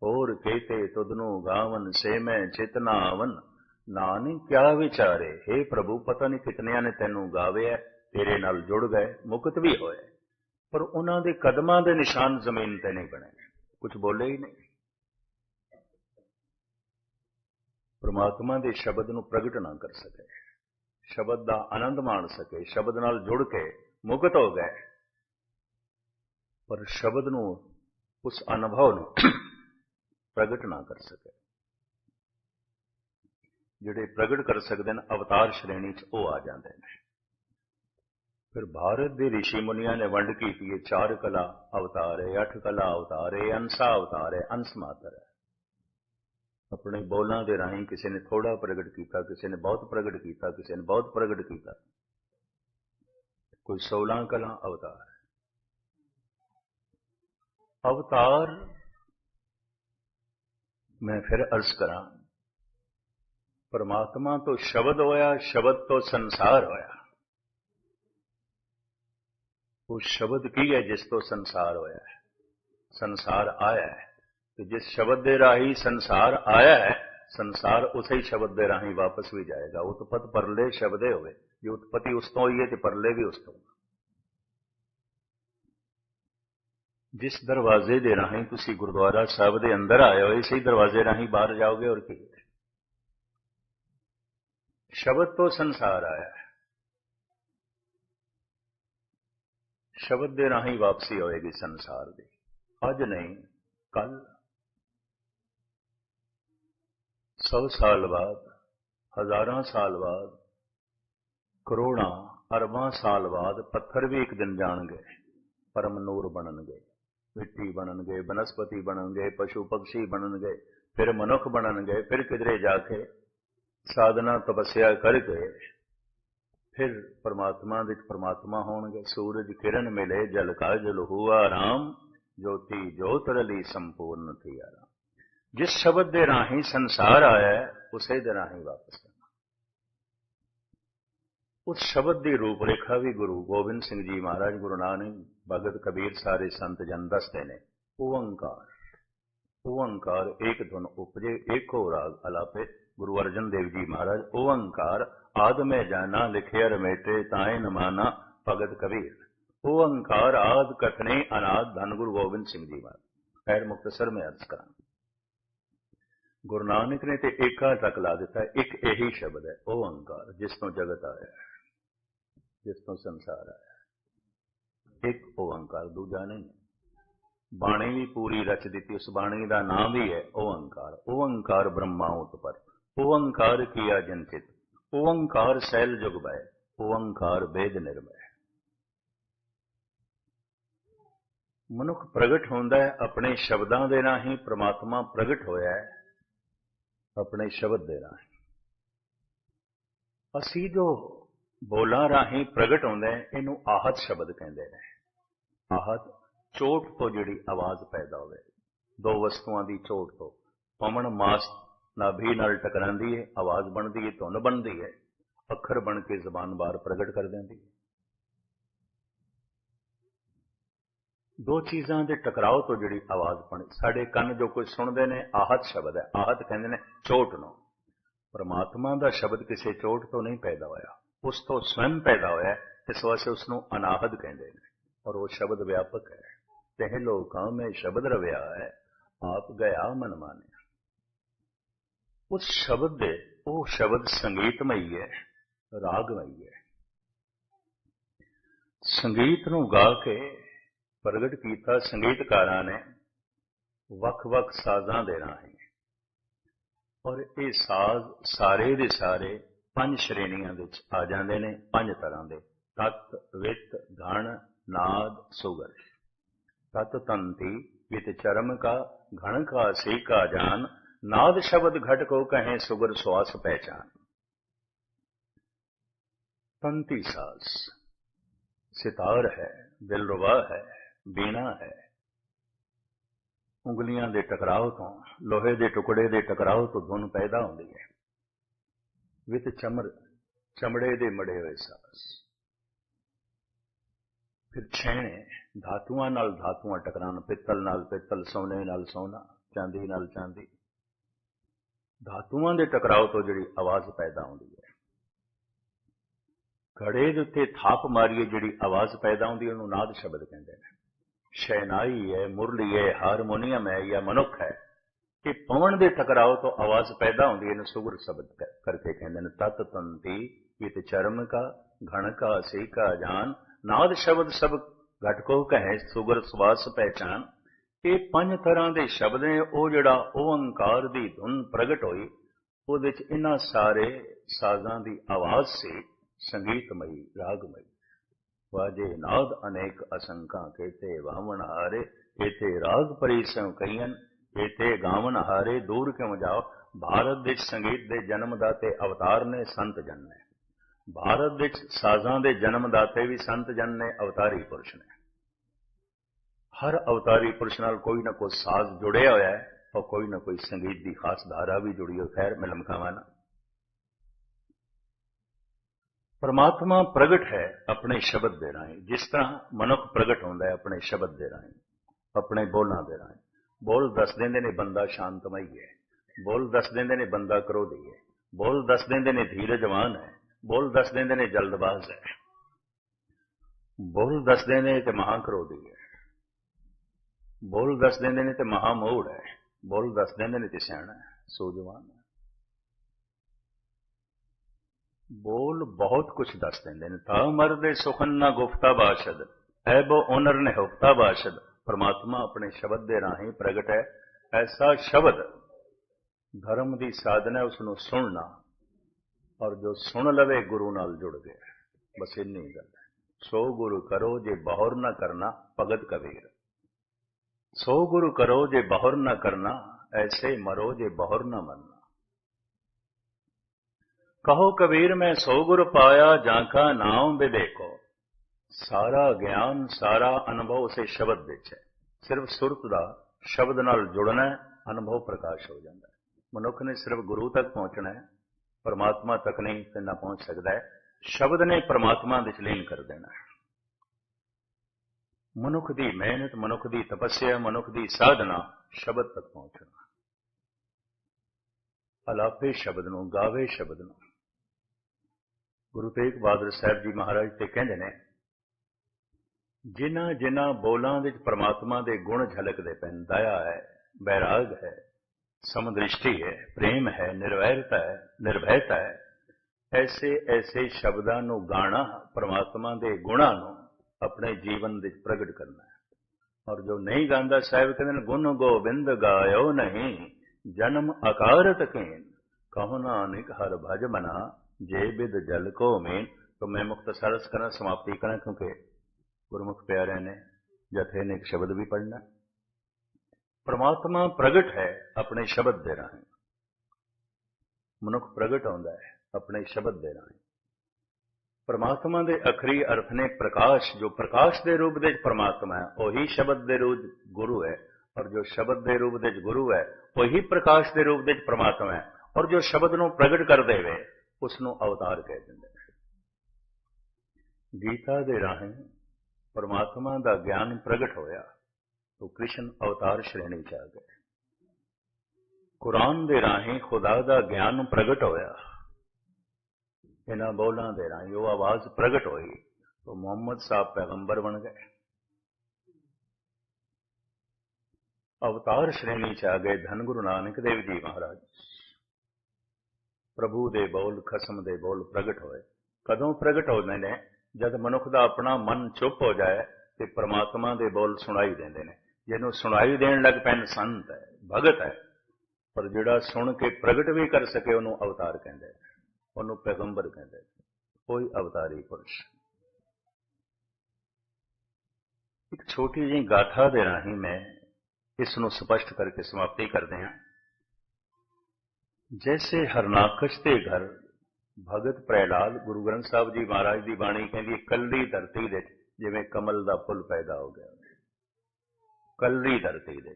Speaker 1: ਹੋਰ ਕਹਤੇ ਤੁਦਨੂ ਗਾਵਨ, ਸੇ ਮੈਂ ਚਿਤਨਾ ਆਵਨ ਨਾਨਕ ਕਿਆ ਵਿਚਾਰੇ? हे ਪ੍ਰਭੂ, ਪਤਾ ਨਹੀਂ ਕਿਤਨਿਆਂ ਨੇ ਤੈਨੂੰ ਗਾਵਿਆ ਤੇਰੇ ਨਾਲ ਜੁੜ ਗਏ, ਮੁਕਤ ਵੀ ਹੋਏ। ਪਰ ਉਹਨਾਂ ਦੇ ਕਦਮਾਂ ਦੇ ਨਿਸ਼ਾਨ ਜ਼ਮੀਨ ਤੇ ਨਹੀਂ ਬਣੇ। ਕੁਝ ਬੋਲੇ ਹੀ ਨਹੀਂ। ਪ੍ਰਮਾਤਮਾ ਦੇ ਸ਼ਬਦ ਨੂੰ ਪ੍ਰਗਟ ਨਾ ਕਰ ਸਕੇ। ਸ਼ਬਦ ਦਾ ਆਨੰਦ ਮਾਣ ਸਕੇ, ਸ਼ਬਦ ਨਾਲ ਜੁੜ ਕੇ ਮੁਕਤ ਹੋ ਗਏ। ਪਰ ਸ਼ਬਦ ਨੂੰ ਉਸ ਅਨੁਭਵ ਨੂੰ ਪ੍ਰਗਟ ਨਾ ਕਰ ਸਕੇ। ਜਿਹੜੇ ਪ੍ਰਗਟ ਕਰ ਸਕਦੇ ਨੇ ਅਵਤਾਰ ਸ਼੍ਰੇਣੀ 'ਚ ਉਹ ਆ ਜਾਂਦੇ ਨੇ ਫਿਰ ਭਾਰਤ ਦੇ ઋષਿ ਮੁਨੀਆਂ ਨੇ ਵੰਡ ਕੀਤੀ ਹੈ ਚਾਰ ਕਲਾ ਅਵਤਾਰ ਹੈ ਅੱਠ ਕਲਾ ਅਵਤਾਰ ਹੈ ਅੰਸਾ ਅਵਤਾਰ ਹੈ ਅੰਸ ਮਾਤਰ ਹੈ ਆਪਣੇ ਬੋਲਾਂ ਦੇ ਰਾਹੀਂ ਕਿਸੇ ਨੇ ਥੋੜਾ ਪ੍ਰਗਟ ਕੀਤਾ ਕਿਸੇ ਨੇ ਬਹੁਤ ਪ੍ਰਗਟ ਕੀਤਾ ਕਿਸੇ ਨੇ ਬਹੁਤ ਪ੍ਰਗਟ ਕੀਤਾ ਕੋਈ 16 ਕਲਾ ਅਵਤਾਰ ਅਵਤਾਰ ਮੈਂ ਫਿਰ ਅਰਜ਼ ਕਰਾਂ ਪਰਮਾਤਮਾ ਤੋਂ ਸ਼ਬਦ ਹੋਇਆ ਸ਼ਬਦ ਤੋਂ ਸੰਸਾਰ ਹੋਇਆ ਉਹ ਸ਼ਬਦ ਕੀ ਹੈ ਜਿਸ ਤੋਂ ਸੰਸਾਰ ਹੋਇਆ ਹੈ ਸੰਸਾਰ ਆਇਆ ਹੈ ਤੇ ਜਿਸ ਸ਼ਬਦ ਦੇ ਰਾਹੀਂ ਸੰਸਾਰ ਆਇਆ ਹੈ ਸੰਸਾਰ ਉਸੇ ਹੀ ਸ਼ਬਦ ਦੇ ਰਾਹੀਂ ਵਾਪਸ ਵੀ ਜਾਏਗਾ ਉਤਪਤ ਪਰਲੇ ਸ਼ਬਦੇ ਹੋਵੇ ਜੇ ਉਤਪਤੀ ਉਸ ਤੋਂ ਹੋਈ ਹੈ ਤੇ ਪਰਲੇ ਵੀ ਉਸ ਤੋਂ ਜਿਸ ਦਰਵਾਜ਼ੇ ਦੇ ਰਾਹੀਂ ਤੁਸੀਂ ਗੁਰਦੁਆਰਾ ਸਾਹਿਬ ਦੇ ਅੰਦਰ ਆਏ ਹੋ ਇਸੇ ਦਰਵਾਜ਼ੇ ਰਾਹੀਂ ਬਾਹਰ ਜਾਓਗੇ ਔਰ ਕੀ ਸ਼ਬਦ ਤੋਂ ਸੰਸਾਰ ਆਇਆ ਹੈ। ਸ਼ਬਦ ਦੇ ਰਾਹੀਂ ਵਾਪਸੀ ਹੋਏਗੀ ਸੰਸਾਰ ਦੀ। ਅੱਜ ਨਹੀਂ, ਕੱਲ। 100 ਸਾਲ ਬਾਅਦ, ਹਜ਼ਾਰਾਂ ਸਾਲ ਬਾਅਦ, ਕਰੋੜਾਂ, ਅਰਬਾਂ ਸਾਲ ਬਾਅਦ ਪੱਥਰ ਵੀ ਇੱਕ ਦਿਨ ਜਾਣਗੇ। ਪਰਮ ਨੂਰ ਬਣਨਗੇ, ਮਿੱਟੀ ਬਣਨਗੇ, ਬਨਸਪਤੀ ਬਣਨਗੇ ਪਸ਼ੂ ਪੰਛੀ ਬਣਨਗੇ, ਫਿਰ ਮਨੁੱਖ ਬਣਨਗੇ, ਫਿਰ ਕਿਧਰੇ ਜਾ ਕੇ ਸਾਧਨਾ ਤਪੱਸਿਆ ਕਰਕੇ ਫਿਰ ਪਰਮਾਤਮਾ ਵਿੱਚ ਪਰਮਾਤਮਾ ਹੋਣਗੇ, ਸੂਰਜ ਕਿਰਨ ਮਿਲੇ, ਜਲ ਕਾ ਜਲ ਹੁਆ ਰਾਮ ਜੋਤੀ ਜੋਤ ਰਲੀ ਸੰਪੂਰਨ ਥੀ ਆਰਾਮ। ਜਿਸ ਸ਼ਬਦ ਦੇ ਰਾਹੀਂ ਸੰਸਾਰ ਆਇਆ ਉਸੇ ਦੇ ਰਾਹੀਂ ਵਾਪਸ ਆਣਾ ਉਸ ਸ਼ਬਦ ਦੀ ਰੂਪ ਰੇਖਾ ਵੀ ਗੁਰੂ ਗੋਬਿੰਦ ਸਿੰਘ ਜੀ ਮਹਾਰਾਜ ਗੁਰੂ ਨਾਨਕ, ਭਗਤ ਕਬੀਰ ਸਾਰੇ ਸੰਤ ਜਨ ਦੱਸਦੇ ਨੇ ਓੰਕਾਰ ਓੰਕਾਰ ਏਕ ਧੁਨ ਉਪਜੇ ਏਕੋ ਰਾਗ ਅਲਾਪੇ ਗੁਰੂ ਅਰਜਨ ਦੇਵ ਜੀ ਮਹਾਰਾਜ ਓੰਕਾਰ ਆਦ ਮੈਂ ਜਾਣਾ ਲਿਖਿਆ ਰਮੇਟੇ ਤਾਏ ਨਮਾਨਾ, ਭਗਤ ਕਬੀਰ। ਓੰਕਾਰ ਆਦ ਕਥਨੇ ਅਨਾਦ ਧੰਨ ਗੁਰੂ ਗੋਬਿੰਦ ਸਿੰਘ ਜੀ ਮਹਾਰਾਜ। ਖੈਰ ਮੁਕਤਸਰ ਮੈਂ ਅਰਜ਼ ਕਰਾਂ। ਗੁਰੂ ਨਾਨਕ ਨੇ ਤੇ ਏਕਾ ਤੱਕ ਲਾ ਦਿੱਤਾ, ਇੱਕ ਇਹੀ ਸ਼ਬਦ ਹੈ ਉਹ ਓੰਕਾਰ ਜਿਸ ਤੋਂ ਜਗਤ ਆਇਆ ਜਿਸ ਤੋਂ ਸੰਸਾਰ ਆਇਆ ਇੱਕ ਓੰਕਾਰ ਦੂਜਾ ਨਹੀਂ। ਬਾਣੀ ਵੀ ਪੂਰੀ ਰਚ ਦਿੱਤੀ, ਉਸ ਬਾਣੀ ਦਾ ਨਾਮ ਵੀ ਹੈ ਓੰਕਾਰ ਓੰਕਾਰ ਬ੍ਰਹਮਾ ਉਤਪਰ। ਓੰਕਾਰ ਕੀਆ ਜਨਚਿਤ ਓੰਕਾਰ ਸੈਲ ਜੁਗ ਬੈ ਓੰਕਾਰ ਵੇਦ ਨਿਰਮੈ ਮਨੁੱਖ ਪ੍ਰਗਟ ਹੁੰਦਾ ਹੈ, ਆਪਣੇ ਸ਼ਬਦਾਂ ਦੇ ਰਾਹੀਂ ਪ੍ਰਮਾਤਮਾ ਪ੍ਰਗਟ ਹੋਇਆ ਹੈ, ਆਪਣੇ ਸ਼ਬਦ ਦੇ ਰਾਹੀਂ। ਅਸੀਂ ਜੋ ਬੋਲਾਂ ਰਾਹੀਂ ਪ੍ਰਗਟ ਹੁੰਦੇ ਇਹਨੂੰ ਆਹਤ ਸ਼ਬਦ ਕਹਿੰਦੇ ਨੇ। ਆਹਤ, ਚੋਟ ਤੋਂ ਜਿਹੜੀ ਆਵਾਜ਼ ਪੈਦਾ ਹੋਵੇ, ਦੋ ਵਸਤੂਆਂ ਦੀ ਚੋਟ ਤੋਂ, ਪਵਨ ਮਾਸ ਨਾਭੀ ਨਾਲ ਟਕਰਾਂਦੀ ਹੈ ਆਵਾਜ਼ ਬਣਦੀ ਹੈ ਧੁਨ ਬਣਦੀ ਹੈ ਅੱਖਰ ਬਣ ਕੇ ਜ਼ਬਾਨ ਬਾਹਰ ਪ੍ਰਗਟ ਕਰ ਦਿੰਦੀ ਹੈ ਦੋ ਚੀਜ਼ਾਂ ਦੇ ਟਕਰਾਓ ਤੋਂ ਜਿਹੜੀ ਆਵਾਜ਼ ਬਣੀ, ਸਾਡੇ ਕੰਨ ਜੋ ਕੁਝ ਸੁਣਦੇ ਨੇ, ਆਹਤ ਸ਼ਬਦ ਹੈ, ਆਹਤ ਕਹਿੰਦੇ ਨੇ ਚੋਟ ਨੂੰ। ਪਰਮਾਤਮਾ ਦਾ ਸ਼ਬਦ ਕਿਸੇ ਚੋਟ ਤੋਂ ਨਹੀਂ ਪੈਦਾ ਹੋਇਆ, ਉਸ ਤੋਂ ਸਵੈਮ ਪੈਦਾ ਹੋਇਆ ਇਸ ਵਾਸਤੇ ਉਸ ਨੂੰ ਅਨਾਹਦ ਕਹਿੰਦੇ ਨੇ, ਔਰ ਉਹ ਸ਼ਬਦ ਵਿਆਪਕ ਹੈ। ਤਹਿ ਲੋਕਾਂ ਮੈਂ ਸ਼ਬਦ ਰਵਿਆ ਹੈ, ਆਪ ਗਿਆ ਮਨ ਮਾਨਿਆ। ਉਸ ਸ਼ਬਦ ਦੇ ਉਹ ਸ਼ਬਦ ਸੰਗੀਤਮਈ ਹੈ ਰਾਗਮਈ ਹੈ ਸੰਗੀਤ ਨੂੰ ਗਾ ਕੇ ਪ੍ਰਗਟ ਕੀਤਾ ਸੰਗੀਤਕਾਰਾਂ ਨੇ ਵੱਖ-ਵੱਖ ਸਾਜ਼ਾਂ ਦੇ ਰਾਹੀਂ ਔਰ ਇਹ ਸਾਜ਼ ਸਾਰੇ ਦੇ ਸਾਰੇ ਪੰਜ ਸ਼੍ਰੇਣੀਆਂ ਵਿੱਚ ਆ ਜਾਂਦੇ ਨੇ ਪੰਜ ਤਰ੍ਹਾਂ ਦੇ ਤਤ ਵਿਤ ਘਣ ਨਾਦ ਸੁਗਰ ਤਤ ਤੰਤੀ ਵਿਤ ਚਰਮ ਕਾ ਘਣ ਕਾ ਸੇ ਕਾ ਜਾਨ ਨਾਦ ਸ਼ਬਦ ਘਟ ਕੋ ਕਹੇ ਸੁਗਰ ਸਵਾਸ ਪਹਿਚਾਨ। ਤੰਤੀ ਸਾਜ਼ ਸਿਤਾਰ ਹੈ ਦਿਲਰਵਾ ਹੈ, ਬੀਣਾ ਹੈ। ਉਂਗਲੀਆਂ ਦੇ ਟਕਰਾਓ ਤੋਂ, ਲੋਹੇ ਦੇ ਟੁਕੜੇ ਦੇ ਟਕਰਾਓ ਤੋਂ ਧੁਨ ਪੈਦਾ ਹੁੰਦੀ ਹੈ। ਵਿਤ ਚਮਰ, ਚਮੜੇ ਦੇ ਮੜੇ ਹੋਏ ਸਾਸ। ਫਿਰ ਛੇਣੇ, ਧਾਤੂਆਂ ਨਾਲ ਧਾਤੂਆਂ ਟਕਰਾਉਣ, ਪਿੱਤਲ ਨਾਲ ਪਿੱਤਲ, ਸੋਨੇ ਨਾਲ ਸੋਨਾ, ਚਾਂਦੀ ਨਾਲ ਚਾਂਦੀ। ਧਾਤੂਆਂ ਦੇ ਟਕਰਾਓ ਤੋਂ ਜਿਹੜੀ ਆਵਾਜ਼ ਪੈਦਾ ਹੁੰਦੀ ਹੈ। ਘੜੇ ਦੇ ਉੱਤੇ ਥਾਪ ਮਾਰੀਏ ਜਿਹੜੀ ਆਵਾਜ਼ ਪੈਦਾ ਹੁੰਦੀ ਉਹਨੂੰ ਨਾਦ ਸ਼ਬਦ ਕਹਿੰਦੇ ਨੇ। ਸ਼ੈਨਾਈ ਹੈ, ਮੁਰਲੀ ਹੈ, ਹਾਰਮੋਨੀਅਮ ਹੈ ਜਾਂ ਮਨੁੱਖ ਹੈ ਕਿ ਪਵਨ ਦੇ ਟਕਰਾਓ ਤੋਂ ਆਵਾਜ਼ ਪੈਦਾ ਹੁੰਦੀ ਹੈ, ਇਹਨੂੰ ਸੁਗਰ ਸ਼ਬਦ ਕਰਕੇ ਕਹਿੰਦੇ ਨੇ। ਤਤ ਤੰਤੀ ਇਤ ਚਰਮ ਕਾ, ਘਣ ਕਾ, ਸੇ ਕਾ ਜਾਨ। ਨਾਦ ਸ਼ਬਦ ਸਭ ਘਟਕੋ ਕਹੇ, ਸੁਗਰ ਸਵਾਸ ਪਹਿਚਾਨ। ਇਹ ਪੰਜ ਤਰ੍ਹਾਂ ਦੇ ਸ਼ਬਦ ਨੇ, ਉਹ ਜਿਹੜਾ ਓੰਕਾਰ ਦੀ ਧੁਨ ਪ੍ਰਗਟ ਹੋਈ, ਉਹਦੇ ਵਿੱਚ ਇਹਨਾਂ ਸਾਰੇ ਸਾਜ਼ਾਂ ਦੀ ਆਵਾਜ਼ ਸੀ, ਸੰਗੀਤਮਈ, ਰਾਗਮਈ। ਵਾਜੇ ਨਾਦ ਅਨੇਕ ਅਸੰਖਾ, ਕੇਤੇ ਵਾਵਣ ਹਾਰੇ ਕੇਤੇ ਰਾਗ ਪਰਿਸੰ ਕਈਨ ਕੇਤੇ ਗਾਵਨ ਹਾਰੇ ਦੂਰ ਕਿਉ ਜਾਓ? ਭਾਰਤ ਵਿੱਚ ਸੰਗੀਤ ਦੇ ਜਨਮਦਾਤੇ ਅਵਤਾਰ ਨੇ, ਸੰਤ ਜਨ ਨੇ। ਭਾਰਤ ਵਿੱਚ ਸਾਜ਼ਾਂ ਦੇ ਜਨਮਦਾਤੇ ਵੀ ਸੰਤ ਜਨ ਨੇ, ਅਵਤਾਰੀ ਪੁਰਸ਼ ਨੇ। ਹਰ ਅਵਤਾਰੀ ਪੁਰਸ਼ ਨਾਲ ਕੋਈ ਨਾ ਕੋਈ ਸਾਜ਼ ਜੁੜਿਆ ਹੋਇਆ ਹੈ ਔਰ ਕੋਈ ਨਾ ਕੋਈ ਸੰਗੀਤ ਦੀ ਖਾਸ ਧਾਰਾ ਵੀ ਜੁੜੀ ਹੋਈ ਖੈਰ ਮੈਂ ਲਮਕਾਵਾਂ ਨਾ ਪਰਮਾਤਮਾ ਪ੍ਰਗਟ ਹੈ ਆਪਣੇ ਸ਼ਬਦ ਦੇ ਰਾਹੀਂ ਜਿਸ ਤਰ੍ਹਾਂ ਮਨੁੱਖ ਪ੍ਰਗਟ ਹੁੰਦਾ ਹੈ ਆਪਣੇ ਸ਼ਬਦ ਦੇ ਰਾਹੀਂ ਆਪਣੇ ਬੋਲਾਂ ਦੇ ਰਾਹੀਂ ਬੋਲ ਦੱਸ ਦਿੰਦੇ ਨੇ ਬੰਦਾ ਸ਼ਾਂਤਮਈ ਹੈ ਬੋਲ ਦੱਸ ਦਿੰਦੇ ਨੇ ਬੰਦਾ ਕਰੋਧੀ ਹੈ ਬੋਲ ਦੱਸ ਦਿੰਦੇ ਨੇ ਧੀਰਜਵਾਨ ਹੈ ਬੋਲ ਦੱਸ ਦਿੰਦੇ ਨੇ ਜਲਦਬਾਜ਼ ਹੈ ਬੋਲ ਦੱਸ ਦਿੰਦੇ ਨੇ ਤੇ ਮਹਾ ਕਰੋਧੀ ਹੈ ਬੋਲ ਦੱਸ ਦਿੰਦੇ ਨੇ ਤੇ ਮਹਾ ਮੋੜ ਹੈ। ਬੋਲ ਦੱਸ ਦਿੰਦੇ ਨੇ ਤੇ ਸਿਆਣਾ ਹੈ। ਸੂਝਵਾਨ ਹੈ। ਬੋਲ ਬਹੁਤ ਕੁਝ ਦੱਸ ਦਿੰਦੇ ਨੇ। ਤਾਂ ਮਰਦੇ ਸੁਖਨ ਨਾ ਗੁਫਤਾ ਬਾਸ਼ਦ। ਹੈ ਬੋ ਓਨਰ ਨੇ ਹੁਕਤਾ ਬਾਸ਼ਦ। ਪਰਮਾਤਮਾ ਆਪਣੇ ਸ਼ਬਦ ਦੇ ਰਾਹੀਂ ਪ੍ਰਗਟ ਹੈ। ਐਸਾ ਸ਼ਬਦ ਧਰਮ ਦੀ ਸਾਧਨਾ ਉਸ ਨੂੰ ਸੁਣਨਾ। ਔਰ ਜੋ ਸੁਣ ਲਵੇ ਗੁਰੂ ਨਾਲ ਜੁੜ ਗਿਆ ਬਸ ਇੰਨੀ ਗੱਲ ਹੈ। ਸੋ ਗੁਰੂ ਕਰੋ, ਜੇ ਬਹੁਰ ਨਾ ਕਰਨਾ, ਭਗਤ ਕਬੀਰ। ਸੋ ਗੁਰੂ ਕਰੋ ਜੇ ਬਹੁਰ ਨਾ ਕਰਨਾ, ਐਸੇ ਮਰੋ ਜੇ ਬਹੁਰ ਨਾ ਮਰਨਾ ਕਹੋ ਕਬੀਰ, ਮੈਂ ਸੋ ਗੁਰ ਪਾਇਆ, ਜਾਂ ਕਾ ਨਾਮ ਵਿਵੇਕੋ। ਸਾਰਾ ਗਿਆਨ, ਸਾਰਾ ਅਨੁਭਵ ਉਸੇ ਸ਼ਬਦ ਵਿੱਚ ਹੈ। ਸਿਰਫ ਸੁਰਤ ਦਾ ਸ਼ਬਦ ਨਾਲ ਜੁੜਨਾ ਅਨੁਭਵ ਪ੍ਰਕਾਸ਼ ਹੋ ਜਾਂਦਾ ਹੈ। ਮਨੁੱਖ ਨੇ ਸਿਰਫ ਗੁਰੂ ਤੱਕ ਪਹੁੰਚਣਾ ਹੈ, ਪਰਮਾਤਮਾ ਤੱਕ ਨਹੀਂ, ਤੇ ਨਾ ਪਹੁੰਚ ਸਕਦਾ ਹੈ। ਸ਼ਬਦ ਨੇ ਪਰਮਾਤਮਾ ਦੇ ਚਲੀਨ ਕਰ ਦੇਣਾ ਹੈ। ਮਨੁੱਖ ਦੀ ਮਿਹਨਤ, ਮਨੁੱਖ ਦੀ ਤਪੱਸਿਆ, ਮਨੁੱਖ ਦੀ ਸਾਧਨਾ ਸ਼ਬਦ ਤੱਕ ਪਹੁੰਚਣਾ। ਅਲਾਪੇ ਸ਼ਬਦ ਨੂੰ ਗਾਵੇ ਸ਼ਬਦ ਨੂੰ। ਗੁਰੂ ਤੇਗ ਬਹਾਦਰ ਸਾਹਿਬ ਜੀ ਮਹਾਰਾਜ ਤੇ ਕਹਿੰਦੇ ਨੇ, ਜਿਨ੍ਹਾਂ ਜਿਨ੍ਹਾਂ ਬੋਲਾਂ ਵਿੱਚ ਪ੍ਰਮਾਤਮਾ ਦੇ ਗੁਣ ਝਲਕਦੇ ਪੈਣ ਦਇਆ ਹੈ, ਬੈਰਾਗ ਹੈ, ਸਮਦ੍ਰਿਸ਼ਟੀ ਹੈ, ਪ੍ਰੇਮ ਹੈ, ਨਿਰਵੈਰਤਾ ਹੈ, ਨਿਰਭੈਤਾ ਹੈ, ਐਸੇ ਐਸੇ ਸ਼ਬਦਾਂ ਨੂੰ ਗਾਣਾ, ਪ੍ਰਮਾਤਮਾ ਦੇ ਗੁਣਾਂ ਨੂੰ ਆਪਣੇ ਜੀਵਨ ਵਿੱਚ ਪ੍ਰਗਟ ਕਰਨਾ ਹੈ। ਔਰ ਜੋ ਨਹੀਂ ਗਾਉਂਦਾ ਸਾਹਿਬ ਕਹਿੰਦੇ ਨੇ, ਗੁਣ ਗੋਬਿੰਦ ਗਾਇਓ ਨਹੀਂ, ਜਨਮ ਅਕਾਰਤ ਕੇਨ, ਕਹੋ ਨਾਨਕ ਹਰ ਭਜ ਮਨਾ, ਜੇ ਬਿਦ ਜਲ ਕੋ ਮੇਨ। ਤੋ ਮੈਂ ਮੁਖਤਸਰਸ ਕਰਾਂ, ਸਮਾਪਤੀ ਕਰਾਂ, ਕਿਉਂਕਿ ਗੁਰਮੁਖ ਪਿਆਰੇ ਨੇ ਜਥੇ ਨੇ ਇੱਕ ਸ਼ਬਦ ਵੀ ਪੜਨਾ ਪਰਮਾਤਮਾ ਪ੍ਰਗਟ ਹੈ ਆਪਣੇ ਸ਼ਬਦ ਦੇ ਰਾਹੀਂ। ਮਨੁੱਖ ਪ੍ਰਗਟ ਹੁੰਦਾ ਹੈ ਆਪਣੇ ਸ਼ਬਦ ਦੇ ਰਾਹੀਂ। ਪਰਮਾਤਮਾ ਦੇ ਅਖਰੀ ਅਰਥ ਨੇ ਪ੍ਰਕਾਸ਼, ਜੋ ਪ੍ਰਕਾਸ਼ ਦੇ ਰੂਪ ਵਿੱਚ ਪਰਮਾਤਮਾ ਹੈ, ਉਹੀ ਸ਼ਬਦ ਦੇ ਰੂਪ ਗੁਰੂ ਹੈ, ਔਰ ਜੋ ਸ਼ਬਦ ਦੇ ਰੂਪ ਵਿੱਚ ਗੁਰੂ ਹੈ, ਉਹੀ ਪ੍ਰਕਾਸ਼ ਦੇ ਰੂਪ ਵਿੱਚ ਪਰਮਾਤਮਾ ਹੈ, ਔਰ ਜੋ ਸ਼ਬਦ ਨੂੰ ਪ੍ਰਗਟ ਕਰ ਦੇਵੇ ਉਸ ਨੂੰ ਅਵਤਾਰ ਕਹਿ ਦਿੰਦੇ ਗੀਤਾ ਦੇ ਰਾਹੀਂ ਪਰਮਾਤਮਾ ਦਾ ਗਿਆਨ ਪ੍ਰਗਟ ਹੋਇਆ तो ਕ੍ਰਿਸ਼ਨ ਅਵਤਾਰ ਸ਼੍ਰੇਣੀ ਚ ਆ ਗਏ। ਕੁਰਾਨ ਦੇ ਰਾਹੀਂ ਖੁਦਾ ਦਾ ਗਿਆਨ ਪ੍ਰਗਟ ਹੋਇਆ। ਇਹਨਾਂ ਬੋਲਾਂ ਦੇ ਰਾਹੀਂ ਉਹ ਆਵਾਜ਼ ਪ੍ਰਗਟ ਹੋਈ। ਉਹ ਮੁਹੰਮਦ ਸਾਹਿਬ ਪੈਗੰਬਰ ਬਣ ਗਏ। ਅਵਤਾਰ ਸ਼੍ਰੇਣੀ ਚ ਆ ਗਏ ਧੰਨ ਗੁਰੂ ਨਾਨਕ ਦੇਵ ਜੀ ਮਹਾਰਾਜ। ਪ੍ਰਭੂ ਦੇ ਬੋਲ, ਖਸਮ ਦੇ ਬੋਲ ਪ੍ਰਗਟ ਹੋਏ। ਕਦੋਂ ਪ੍ਰਗਟ ਹੋ ਜਾਂਦੇ ਨੇ? ਜਦ ਮਨੁੱਖ ਦਾ ਆਪਣਾ ਮਨ ਚੁੱਪ ਹੋ ਜਾਏ ਤੇ ਪਰਮਾਤਮਾ ਦੇ ਬੋਲ ਸੁਣਾਈ ਦਿੰਦੇ ਨੇ। ਜਿਹਨੂੰ ਸੁਣਾਈ ਦੇਣ ਲੱਗ ਪੈਣ, ਸੰਤ ਹੈ, ਭਗਤ ਹੈ, ਪਰ ਜਿਹੜਾ ਸੁਣ ਕੇ ਪ੍ਰਗਟ ਵੀ ਕਰ ਸਕੇ ਉਹਨੂੰ ਅਵਤਾਰ ਕਹਿੰਦੇ ਉਹਨੂੰ ਪੈਗੰਬਰ ਕਹਿੰਦੇ ਕੋਈ ਅਵਤਾਰੀ ਪੁਰਸ਼। ਇੱਕ ਛੋਟੀ ਜਿਹੀ ਗਾਥਾ ਦੇ ਰਾਹੀਂ ਮੈਂ ਇਸ ਨੂੰ ਸਪਸ਼ਟ ਕਰਕੇ ਸਮਾਪਤੀ ਕਰਦੇ ਹਾਂ। ਜੈਸੇ ਹਰਨਾਕਸ਼ ਦੇ ਘਰ ਭਗਤ ਪ੍ਰਹਿਲਾਦ ਗੁਰੂ ਗ੍ਰੰਥ ਸਾਹਿਬ ਜੀ ਮਹਾਰਾਜ ਦੀ ਬਾਣੀ ਕਹਿੰਦੀ ਕੱਲੀ ਧਰਤੀ ਦੇ ਜਿਵੇਂ ਕਮਲ ਦਾ ਫੁੱਲ ਪੈਦਾ ਹੋ ਗਿਆ। ਕੱਲੀ ਧਰਤੀ ਦੇ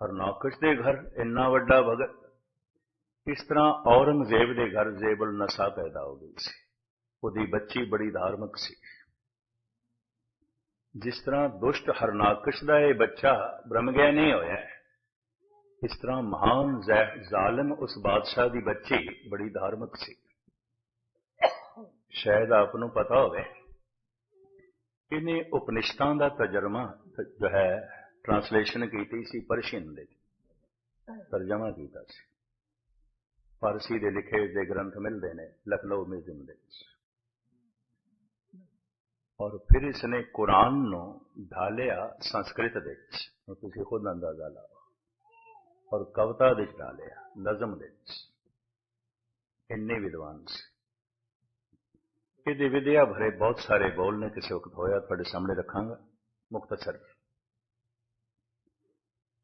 Speaker 1: ਹਰਨਾਕਸ਼ ਦੇ ਘਰ ਇੰਨਾ ਵੱਡਾ ਭਗਤ ਇਸ ਤਰ੍ਹਾਂ ਔਰੰਗਜ਼ੇਬ ਦੇ ਘਰ ਜ਼ੇਬਲ ਨਸਾ ਪੈਦਾ ਹੋ ਗਈ ਸੀ। ਉਹਦੀ ਬੱਚੀ ਬੜੀ ਧਾਰਮਿਕ ਸੀ। ਜਿਸ ਤਰ੍ਹਾਂ ਦੁਸ਼ਟ ਹਰਨਾਕਸ਼ ਦਾ ਇਹ ਬੱਚਾ ਬ੍ਰਹਮ ਨਹੀਂ ਹੋਇਆ, ਇਸ ਤਰ੍ਹਾਂ ਮਹਾਨ ਜ਼ਾਲਮ ਉਸ ਬਾਦਸ਼ਾਹ ਦੀ ਬੱਚੀ ਬੜੀ ਧਾਰਮਿਕ ਸੀ। ਸ਼ਾਇਦ ਆਪ ਨੂੰ ਪਤਾ ਹੋਵੇ, ਇਹਨੇ ਉਪਨਿਸ਼ਦਾਂ ਦਾ ਤਜਰਮਾ ਜੋ ਹੈ ਟ੍ਰਾਂਸਲੇਸ਼ਨ ਕੀਤੀ ਸੀ, ਪਰਸ਼ੀਅਨ ਦੇ ਤਰਜਮਾ ਕੀਤਾ ਸੀ। ਫਾਰਸੀ ਦੇ ਲਿਖੇ ਦੇ ਗ੍ਰੰਥ ਮਿਲਦੇ ਨੇ, ਲਖਨਊ ਮਿਊਜ਼ੀਅਮ ਦੇ ਵਿੱਚ। ਔਰ ਫਿਰ ਇਸਨੇ ਕੁਰਾਨ ਨੂੰ ਢਾਲਿਆ ਸੰਸਕ੍ਰਿਤ ਦੇ ਵਿੱਚ। ਤੁਸੀਂ ਖੁਦ ਅੰਦਾਜ਼ਾ ਲਾਓ। ਔਰ ਕਵਿਤਾ ਦੇ ਵਿੱਚ ਢਾਲਿਆ, ਨਜ਼ਮ ਦੇ ਵਿੱਚ। ਇੰਨੇ ਵਿਦਵਾਨ ਸੀ। ਇਹਦੇ ਵਿਦਿਆ ਭਰੇ ਬਹੁਤ ਸਾਰੇ ਬੋਲ ਨੇ, ਕਿਸੇ ਵਕਤ ਹੋਇਆ ਤੁਹਾਡੇ ਸਾਹਮਣੇ ਰੱਖਾਂਗਾ। ਮੁਖਤਸਰ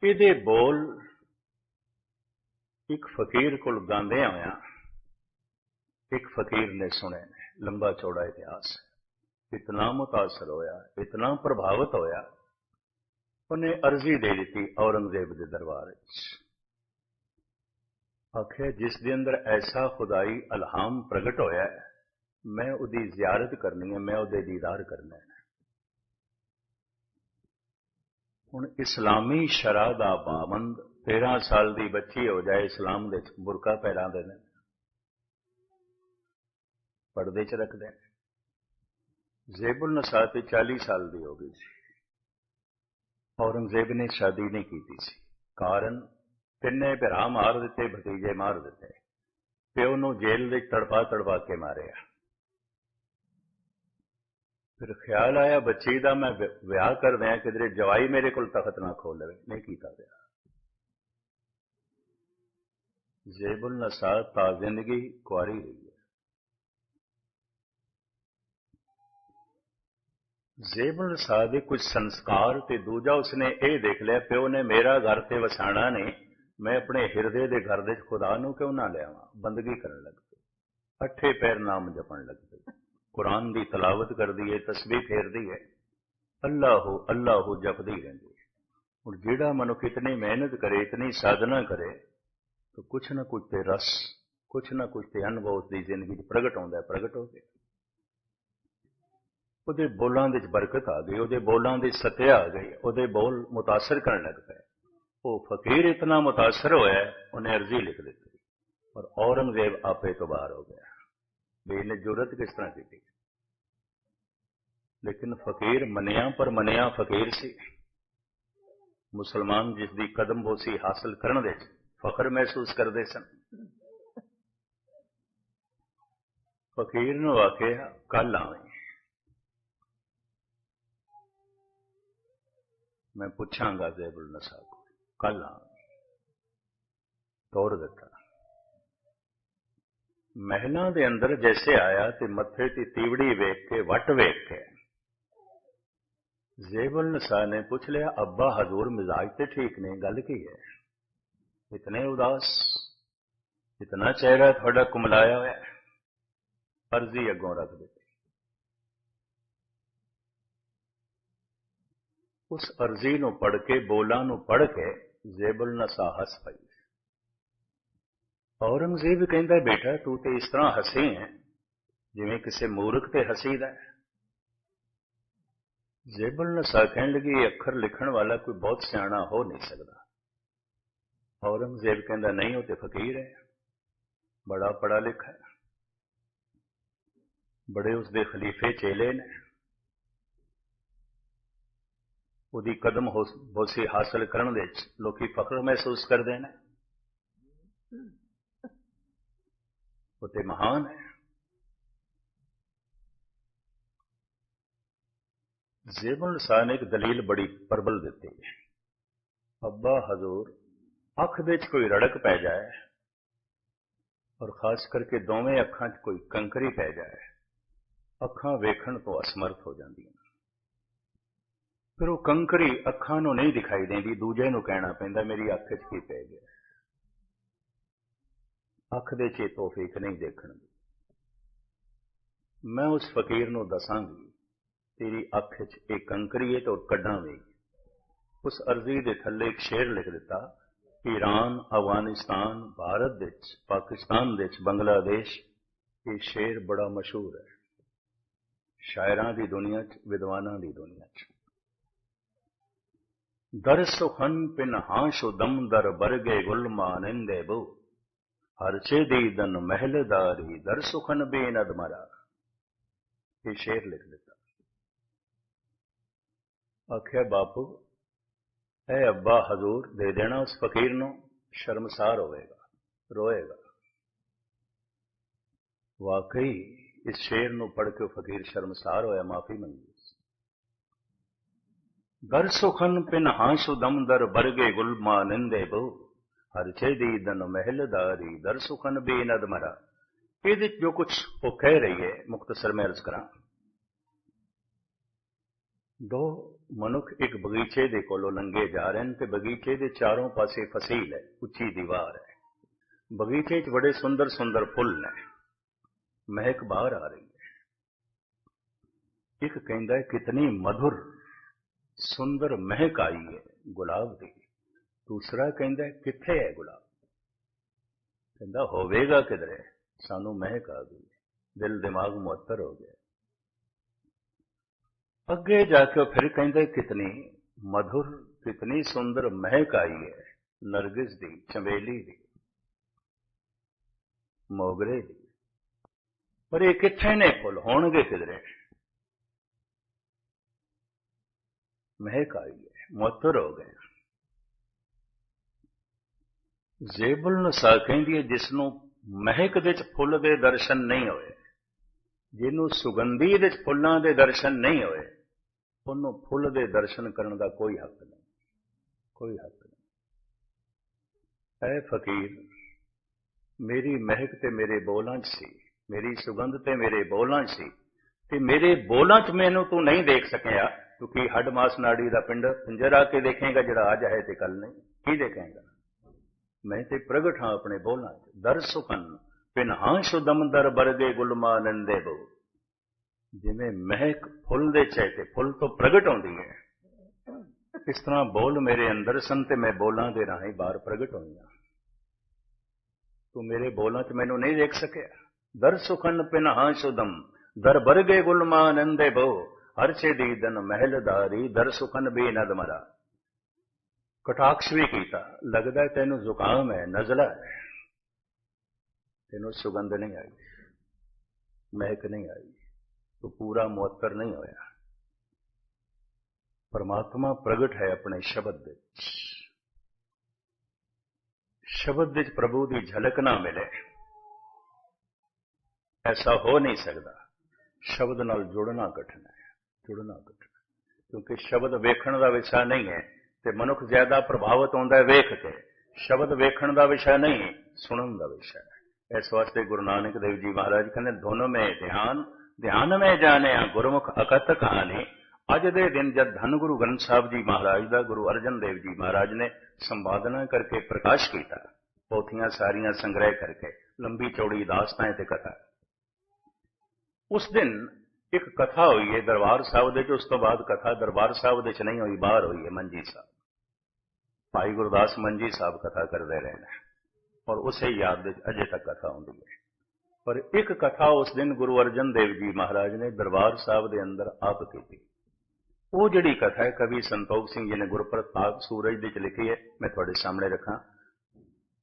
Speaker 1: ਇਹਦੇ ਬੋਲ ਇੱਕ ਫਕੀਰ ਕੋਲ ਗਾਉਂਦੇ ਆਇਆ ਇੱਕ ਫਕੀਰ ਨੇ ਸੁਣੇ ਲੰਬਾ ਚੌੜਾ ਇਤਿਹਾਸ, ਇਤਨਾ ਮੁਤਾਸਰ ਹੋਇਆ, ਇਤਨਾ ਪ੍ਰਭਾਵਿਤ ਹੋਇਆ। ਉਹਨੇ ਅਰਜ਼ੀ ਦੇ ਦਿੱਤੀ ਔਰੰਗਜ਼ੇਬ ਦੇ ਦਰਬਾਰ ਵਿੱਚ। ਆਖਿਆ, ਜਿਸ ਦੇ ਅੰਦਰ ਐਸਾ ਖੁਦਾਈ ਅਲਹਾਮ ਪ੍ਰਗਟ ਹੋਇਆ ਮੈਂ ਉਹਦੀ ਜ਼ਿਆਰਤ ਕਰਨੀ ਹੈ, ਮੈਂ ਉਹਦੇ ਦੀਦਾਰ ਕਰਨਾ ਹੈ। ਹੁਣ ਇਸਲਾਮੀ ਸ਼ਰਾ ਦਾ ਪਾਬੰਦ 13 ਸਾਲ ਦੀ ਬੱਚੀ ਹੋ ਜਾਏ ਇਸਲਾਮ ਦੇ ਬੁਰਕਾ ਪਹਿਰਾਉਂਦੇ ਨੇ ਪਰਦੇ 'ਚ ਰੱਖਦੇ ਨੇ। ਜ਼ੇਬੁਲ ਨਸਾ ਤੇ 40 ਸਾਲ ਦੀ ਹੋ ਗਈ ਸੀ। ਔਰੰਗਜ਼ੇਬ ਨੇ ਸ਼ਾਦੀ ਨਹੀਂ ਕੀਤੀ ਸੀ। ਕਾਰਨ ਤਿੰਨੇ ਭਰਾ ਮਾਰ ਦਿੱਤੇ, ਭਤੀਜੇ ਮਾਰ ਦਿੱਤੇ। ਪਿਓ ਨੂੰ ਜੇਲ੍ਹ ਵਿੱਚ ਤੜਪਾ ਤੜਪਾ ਕੇ ਮਾਰਿਆ। ਫਿਰ ਖਿਆਲ ਆਇਆ, ਬੱਚੀ ਦਾ ਮੈਂ ਵਿਆਹ ਕਰ ਦਿਆਂ, ਕਿਧਰੇ ਜਵਾਈ ਮੇਰੇ ਕੋਲ ਤਖਤ ਨਾ ਖੋਲ ਲਵੇ। ਨਹੀਂ ਕੀਤਾ ਵਿਆਹ ਜ਼ੇਬੁਲ ਨਸਾ ਤਾਂ ਜ਼ਿੰਦਗੀ ਕੁਆਰੀ ਰਹੀ ਹੈ। ਜ਼ੇਬੁਲ ਨਸਾ ਦੇ ਕੁਝ ਸੰਸਕਾਰ ਤੇ ਦੂਜਾ ਉਸਨੇ ਇਹ ਦੇਖ ਲਿਆ, ਪਿਓ ਨੇ ਮੇਰਾ ਘਰ ਤੇ ਵਸਾਣਾ ਨਹੀਂ, ਮੈਂ ਆਪਣੇ ਹਿਰਦੇ ਦੇ ਘਰ ਦੇ ਖੁਦਾ ਨੂੰ ਕਿਉਂ ਨਾ ਲਿਆਵਾਂ ਬੰਦਗੀ ਕਰਨ ਲੱਗ ਪਈ। ਅੱਠੇ ਪੈਰ ਨਾਮ ਜਪਣ ਲੱਗ ਪਈ। ਕੁਰਾਨ ਦੀ ਤਲਾਵਤ ਕਰਦੀ ਹੈ ਤਸਬੀਹ ਫੇਰਦੀ ਹੈ। ਅੱਲਾਹੂ ਅੱਲਾਹੂ ਜਪਦੀ ਰਹਿੰਦੀ ਹੈ। ਹੁਣ ਜਿਹੜਾ ਮਨੁੱਖ ਇਤਨੀ ਮਿਹਨਤ ਕਰੇ, ਇਤਨੀ ਸਾਧਨਾ ਕਰੇ ਤਾਂ ਕੁਛ ਨਾ ਕੁਛ ਤੇ ਰਸ, ਕੁਛ ਨਾ ਕੁਛ ਤੇ ਅਨੁਭਵ ਉਸ ਦੀ ਜ਼ਿੰਦਗੀ 'ਚ ਪ੍ਰਗਟ ਹੁੰਦਾ ਪ੍ਰਗਟ ਹੋ ਗਿਆ। ਉਹਦੇ ਬੋਲਾਂ ਦੇ ਵਿੱਚ ਬਰਕਤ ਆ ਗਈ, ਉਹਦੇ ਬੋਲਾਂ ਦੀ ਸਤਿਆ ਆ ਗਈ, ਉਹਦੇ ਬੋਲ ਮੁਤਾਸਰ ਕਰਨ ਲੱਗ ਪਏ। ਉਹ ਫਕੀਰ ਇਤਨਾ ਮੁਤਾਸਰ ਹੋਇਆ, ਉਹਨੇ ਅਰਜ਼ੀ ਲਿਖ ਦਿੱਤੀ ਔਰ ਔਰੰਗਜ਼ੇਬ ਆਪੇ ਤੋਂ ਬਾਹਰ ਹੋ ਗਿਆ। ਵੀ ਇਹਨੇ ਜੁਰਤ ਕਿਸ ਤਰ੍ਹਾਂ ਕੀਤੀ? ਲੇਕਿਨ ਫਕੀਰ ਮੰਨਿਆ ਪਰ ਮੰਨਿਆ ਫਕੀਰ ਸੀ। ਮੁਸਲਮਾਨ ਜਿਸ ਦੀ ਕਦਮ ਬੋਸੀ ਹਾਸਲ ਕਰਨ ਦੇ ਫਖਰ ਮਹਿਸੂਸ ਕਰਦੇ ਸਨ। ਫਕੀਰ ਨੂੰ ਆਖਿਆ ਕੱਲ ਆਵੇਂ। ਮੈਂ ਪੁੱਛਾਂਗਾ ਜ਼ੇਬੁਲ ਨਸਾ ਕੋ ਕੱਲ ਆਵੇਂ। ਤੋਰ ਦਿੱਤਾ। ਮਹਿਲਾਂ ਦੇ ਅੰਦਰ ਜੈਸੇ ਆਇਆ ਤੇ ਮੱਥੇ ਤੇ ਤੀਵੜੀ ਵੇਖ ਕੇ ਵਟ ਵੇਖ ਕੇ ਜ਼ੇਬੁਲ ਨਸਾ ਨੇ ਪੁੱਛ ਲਿਆ, ਅੱਬਾ, ਹਜ਼ੂਰ ਮਿਜ਼ਾਜ ਤੇ ਠੀਕ ਨੇ, ਗੱਲ ਕੀ ਹੈ? ਇਤਨੇ ਉਦਾਸ ਇਤਨਾ ਚਿਹਰਾ ਤੁਹਾਡਾ ਕੁਮਲਾਇਆ ਹੋਇਆ ਅਰਜ਼ੀ ਅੱਗੋਂ ਰੱਖ ਦਿੱਤੀ ਉਸ ਅਰਜ਼ੀ ਨੂੰ ਪੜ੍ਹ ਕੇ ਬੋਲਾਂ ਨੂੰ ਪੜ੍ਹ ਕੇ ਜ਼ੇਬੁਲ ਨਸਾ ਹੱਸ ਪਈ ਔਰੰਗਜ਼ੇਬ ਕਹਿੰਦਾ ਬੇਟਾ ਤੂੰ ਤੇ ਇਸ ਤਰ੍ਹਾਂ ਹੱਸੇ ਹੈ ਜਿਵੇਂ ਕਿਸੇ ਮੂਰਖ ਤੇ ਹਸੀਦਾ ਹੈ ਜ਼ੇਬਲ ਨਸਾ ਕਹਿਣ ਲੱਗੀ ਇਹ ਅੱਖਰ ਲਿਖਣ ਵਾਲਾ ਕੋਈ ਬਹੁਤ ਸਿਆਣਾ ਹੋ ਨਹੀਂ ਸਕਦਾ ਔਰੰਗਜ਼ੇਬ ਕਹਿੰਦਾ ਨਹੀਂ ਉਹ ਤੇ ਫਕੀਰ ਹੈ। ਬੜਾ ਪੜਾ ਲਿਖਾ ਹੈ। ਬੜੇ ਉਸਦੇ ਖਲੀਫੇ ਚੇਲੇ ਨੇ। ਉਹਦੀ ਕਦਮ ਹੋਸੀ ਹਾਸਲ ਕਰਨ ਦੇ ਵਿੱਚ ਲੋਕੀ ਫਖਰ ਮਹਿਸੂਸ ਕਰਦੇ ਨੇ। ਉਹ ਤੇ ਮਹਾਨ ਹੈ। ਜ਼ੇਬੁਲ ਸਾਹ ਇੱਕ ਦਲੀਲ ਬੜੀ ਪ੍ਰਬਲ ਦਿੱਤੀ ਹੈ। ਅੱਬਾ ਹਜ਼ੂਰ ਅੱਖ ਦੇ ਵਿੱਚ ਕੋਈ ਰੜਕ ਪੈ ਜਾਏ ਔਰ ਖਾਸ ਕਰਕੇ ਦੋਵੇਂ ਅੱਖਾਂ 'ਚ ਕੋਈ ਕੰਕਰੀ ਪੈ ਜਾਏ, ਅੱਖਾਂ ਵੇਖਣ ਤੋਂ ਅਸਮਰਥ ਹੋ ਜਾਂਦੀਆਂ ਫਿਰ ਉਹ ਕੰਕਰੀ ਅੱਖਾਂ ਨੂੰ ਨਹੀਂ ਦਿਖਾਈ ਦਿੰਦੀ, ਦੂਜੇ ਨੂੰ ਕਹਿਣਾ ਪੈਂਦਾ, ਮੇਰੀ ਅੱਖ 'ਚ ਕੀ ਪੈ ਗਿਆ? ਅੱਖ ਦੇ ਚੇ ਤੋਫੀਕ ਨਹੀਂ ਦੇਖਣ ਦੀ। ਮੈਂ ਉਸ ਫਕੀਰ ਨੂੰ ਦੱਸਾਂਗੀ, ਤੇਰੀ ਅੱਖ 'ਚ ਇਹ ਕੰਕਰੀ ਹੈ ਉਹ ਕੱਢਾਂਗੇ ਉਸ ਅਰਜ਼ੀ ਦੇ ਥੱਲੇ ਇੱਕ ਸ਼ੇਰ ਲਿਖ ਦਿੱਤਾ ਈਰਾਨ, ਅਫਗਾਨਿਸਤਾਨ, ਭਾਰਤ ਵਿੱਚ, ਪਾਕਿਸਤਾਨ ਵਿੱਚ, ਬੰਗਲਾਦੇਸ਼, ਇਹ ਸ਼ੇਰ ਬੜਾ ਮਸ਼ਹੂਰ ਹੈ। ਸ਼ਾਇਰਾਂ ਦੀ ਦੁਨੀਆ 'ਚ, ਵਿਦਵਾਨਾਂ ਦੀ ਦੁਨੀਆ 'ਚ। ਦਰ ਸੁਖਨ ਪਿਨ ਹਾਂਸ਼ੁ ਦਮ ਦਰ ਬਰਗੇ ਗੁਲ ਮਾਨੰਦੇ ਬੋ। ਹਰਚੇ ਦੀ ਦਨ ਮਹਿਲਦਾਰੀ ਦਰ ਸੁਖਨ ਬੇਨਦ ਮਰਾ। ਇਹ ਸ਼ੇਰ ਲਿਖ ਦਿੱਤਾ। ਆਖਿਆ, ਬਾਪੂ ਐ ਅੱਬਾ ਹਜ਼ੂਰ, ਦੇ ਦੇਣਾ ਉਸ ਫਕੀਰ ਨੂੰ, ਸ਼ਰਮਸਾਰ ਹੋਵੇਗਾ, ਰੋਏਗਾ। ਵਾਕਈ, ਇਸ ਸ਼ੇਰ ਨੂੰ ਪੜ੍ਹ ਕੇ ਫਕੀਰ ਸ਼ਰਮਸਾਰ ਹੋਇਆ, ਮਾਫੀ ਮੰਗੀ ਦਰ ਸੁਖਨ ਪਿਨ ਹਾਂਸੁ ਦਮ ਦਰ ਬਰਗੇ ਗੁਲਮਾ ਨਿੰਦੇ ਬਹੁ ਹਰ ਚੇਦੀ ਦਨ ਮਹਿਲਦਾਰੀ, ਦਰ ਸੁਖਨ ਬੇਨਦ ਮਰਾ। ਇਹਦੇ ਜੋ ਕੁਝ ਉਹ ਕਹਿ ਰਹੀ ਹੈ, ਮੁਖਤਸਰ ਮੈਂ ਅਰਜ਼ ਕਰਾਂ। ਦੋ ਮਨੁੱਖ ਇੱਕ ਬਗੀਚੇ ਦੇ ਕੋਲੋਂ ਲੰਘੇ ਜਾ ਰਹੇ ਨੇ ਤੇ ਬਗੀਚੇ ਦੇ ਚਾਰੋਂ ਪਾਸੇ ਫਸੀਲ ਹੈ, ਉੱਚੀ ਦੀਵਾਰ ਹੈ। ਬਗੀਚੇ 'ਚ ਬੜੇ ਸੁੰਦਰ ਸੁੰਦਰ ਫੁੱਲ ਨੇ। ਮਹਿਕ ਬਾਹਰ ਆ ਰਹੀ ਹੈ। ਇੱਕ ਕਹਿੰਦਾ ਹੈ, ਕਿਤਨੀ ਮధుਰ ਸੁੰਦਰ ਮਹਿਕ ਆਈ ਹੈ ਗੁਲਾਬ ਦੀ। ਦੂਸਰਾ ਕਹਿੰਦਾ ਕਿੱਥੇ ਹੈ ਗੁਲਾਬ? ਕਹਿੰਦਾ, ਹੋਵੇਗਾ ਕਿਧਰੇ। ਸਾਨੂੰ ਮਹਿਕ ਆ ਗਈ। ਦਿਲ ਦਿਮਾਗ ਮੁਅੱਤਰ ਹੋ ਗਿਆ। ਅੱਗੇ ਜਾ ਕੇ ਫਿਰ ਕਹਿੰਦਾ ਕਿਤਨੀ ਮਧੁਰ, ਕਿਤਨੀ ਸੁੰਦਰ ਮਹਿਕ ਆਈ ਹੈ, ਨਰਗਿਸ ਦੀ ਚੰਬੇਲੀ ਦੀ, ਮੋਗਰੇ ਦੀ। ਪਰ ਇਹ ਕਿੱਥੇ ਨੇ ਫੁੱਲ ਹੋਣਗੇ ਕਿਧਰੇ? ਮਹਿਕ ਆਈ ਹੈ ਮੁਅੱਤਰ ਹੋ ਗਏ। ਜੇਬਲ ਨਸਾ ਕਹਿੰਦੀ ਹੈ ਜਿਸ ਨੂੰ ਮਹਿਕ ਦੇ ਚ ਫੁੱਲ ਦੇ ਦਰਸ਼ਨ ਨਹੀਂ ਹੋਏ, ਜਿਹਨੂੰ ਸੁਗੰਧੀ ਦੇ ਫੁੱਲਾਂ ਦੇ ਦਰਸ਼ਨ ਨਹੀਂ ਹੋਏ ਉਹਨੂੰ ਫੁੱਲ ਦੇ ਦਰਸ਼ਨ ਕਰਨ ਦਾ ਕੋਈ ਹੱਕ ਨਹੀਂ। ਕੋਈ ਹੱਕ ਨਹੀਂ। ਐ ਫਕੀਰ, ਮੇਰੀ ਮਹਿਕ ਤੇ ਮੇਰੇ ਬੋਲਾਂ 'ਚ ਸੀ, ਮੇਰੀ ਸੁਗੰਧ ਤੇ ਮੇਰੇ ਬੋਲਾਂ 'ਚ ਸੀ, ਤੇ ਮੇਰੇ ਬੋਲਾਂ 'ਚ ਮੈਨੂੰ ਤੂੰ ਨਹੀਂ ਦੇਖ ਸਕਿਆ ਕਿਉਂਕਿ ਹੱਡ ਮਾਸ ਨਾੜੀ ਦਾ ਪਿੰਡ ਪਿੰਜਰ ਆ ਕੇ ਦੇਖੇਗਾ ਜਿਹੜਾ ਅੱਜ ਹੈ ਤੇ ਕੱਲ ਨਹੀਂ? ਕੀ ਦੇਖੇਗਾ? ਮੈਂ ਤੇ ਪ੍ਰਗਟ ਹਾਂ ਆਪਣੇ ਬੋਲਾਂ 'ਚ, ਦਰ ਸੁਖਨ ਪਿਨ ਹਾਂ ਸ਼ੁਦਮ ਦਰ ਬਰਗੇ ਗੁਲਮਾ ਨੰਦੇ ਬੋ। ਜਿਵੇਂ ਮਹਿਕ ਫੁੱਲ ਦੇ ਚਾਹਤੇ, ਫੁੱਲ ਤੋਂ ਪ੍ਰਗਟ ਹੁੰਦੀ ਹੈ। ਇਸ ਤਰ੍ਹਾਂ ਬੋਲ ਮੇਰੇ ਅੰਦਰ ਸਨ ਤੇ ਮੈਂ ਬੋਲਾਂ ਦੇ ਰਾਹੀਂ ਬਾਹਰ ਪ੍ਰਗਟ ਹੋਈਆਂ ਤੂੰ ਮੇਰੇ ਬੋਲਾਂ 'ਚ ਮੈਨੂੰ ਨਹੀਂ ਦੇਖ ਸਕਿਆ। ਦਰ ਸੁਖਨ ਪਿਨ ਹਾਂ ਸ਼ੁਦਮ, ਦਰ ਬਰਗੇ ਗੁਲਮਾ ਨੰਦੇ ਬੋ, ਹਰ ਛੇ ਦੀ ਦਨ ਮਹਿਲਦਾਰੀ ਦਰ ਸੁਖਨ ਬੇ ਮਰਾ। ਕਟਾਕਸ਼ ਵੀ ਕੀਤਾ, ਲੱਗਦਾ ਤੈਨੂੰ ਜ਼ੁਕਾਮ ਹੈ, ਨਜ਼ਲਾ ਹੈ। ਤੈਨੂੰ ਸੁਗੰਧ ਨਹੀਂ ਆਈ, ਮਹਿਕ ਨਹੀਂ ਆਈ। ਤੂੰ ਪੂਰਾ ਮੁਅੱਤਰ ਨਹੀਂ ਹੋਇਆ ਪਰਮਾਤਮਾ ਪ੍ਰਗਟ ਹੈ ਆਪਣੇ ਸ਼ਬਦ ਵਿੱਚ ਸ਼ਬਦ ਵਿੱਚ ਪ੍ਰਭੂ ਦੀ ਝਲਕ ਨਾ ਮਿਲੇ ਐਸਾ ਹੋ ਨਹੀਂ ਸਕਦਾ ਸ਼ਬਦ ਨਾਲ ਜੁੜਨਾ ਕਠਿਨ ਹੈ ਜੁੜਨਾ ਕਠਿਨ ਕਿਉਂਕਿ ਸ਼ਬਦ ਵੇਖਣ ਦਾ ਵਿਸ਼ਾ ਨਹੀਂ ਹੈ ਤੇ ਮਨੁੱਖ ਜ਼ਿਆਦਾ ਪ੍ਰਭਾਵਿਤ ਹੁੰਦਾ ਹੈ ਵੇਖ ਕੇ ਸ਼ਬਦ ਵੇਖਣ ਦਾ ਵਿਸ਼ਾ ਨਹੀਂ ਸੁਣਨ ਦਾ ਵਿਸ਼ਾ ਹੈ ਇਸ ਵਾਸਤੇ ਗੁਰੂ ਨਾਨਕ ਦੇਵ ਜੀ ਮਹਾਰਾਜ ਕਹਿੰਦੇ ਦੋਨੋਂ ਮੇ ਧਿਆਨ ਧਿਆਨ ਮੈਂ ਜਾਣਿਆ ਗੁਰਮੁਖ ਅਕਤ ਕਹਾਣੀ ਅੱਜ ਦੇ ਦਿਨ ਜਦ ਧੰਨ ਗੁਰੂ ਗ੍ਰੰਥ ਸਾਹਿਬ ਜੀ ਮਹਾਰਾਜ ਦਾ ਗੁਰੂ ਅਰਜਨ ਦੇਵ ਜੀ ਮਹਾਰਾਜ ਨੇ ਸੰਵਾਦਨਾ ਕਰਕੇ ਪ੍ਰਕਾਸ਼ ਕੀਤਾ ਪੋਥੀਆਂ ਸਾਰੀਆਂ ਸੰਗ੍ਰਹਿ ਕਰਕੇ ਲੰਬੀ ਚੌੜੀ ਦਾਸਤਾਂ ਤੇ ਕਥਾ ਉਸ ਦਿਨ ਇੱਕ ਕਥਾ ਹੋਈ ਹੈ ਦਰਬਾਰ ਸਾਹਿਬ ਦੇ ਚ ਉਸ ਤੋਂ ਬਾਅਦ ਕਥਾ ਦਰਬਾਰ ਸਾਹਿਬ ਦੇ ਚ ਨਹੀਂ ਹੋਈ ਬਾਹਰ ਹੋਈ ਹੈ ਮੰਜੀ ਸਾਹਿਬ ਭਾਈ ਗੁਰਦਾਸ ਮੰਜੀ ਸਾਹਿਬ ਕਥਾ ਕਰਦੇ ਰਹੇ ਨੇ ਔਰ ਉਸੇ ਯਾਦ ਵਿੱਚ ਅਜੇ ਤੱਕ ਕਥਾ ਹੁੰਦੀ ਹੈ ਪਰ ਇੱਕ ਕਥਾ ਉਸ ਦਿਨ ਗੁਰੂ ਅਰਜਨ ਦੇਵ ਜੀ ਮਹਾਰਾਜ ਨੇ ਦਰਬਾਰ ਸਾਹਿਬ ਦੇ ਅੰਦਰ ਆਪ ਕੀਤੀ। ਉਹ ਜਿਹੜੀ ਕਥਾ ਹੈ, ਕਵੀ ਸੰਤੋਖ ਸਿੰਘ ਜੀ ਨੇ ਗੁਰਪ੍ਰਤਾਪ ਸੂਰਜ ਦੇ ਚ ਲਿਖੀ ਹੈ, ਮੈਂ ਤੁਹਾਡੇ ਸਾਹਮਣੇ ਰੱਖਾਂ।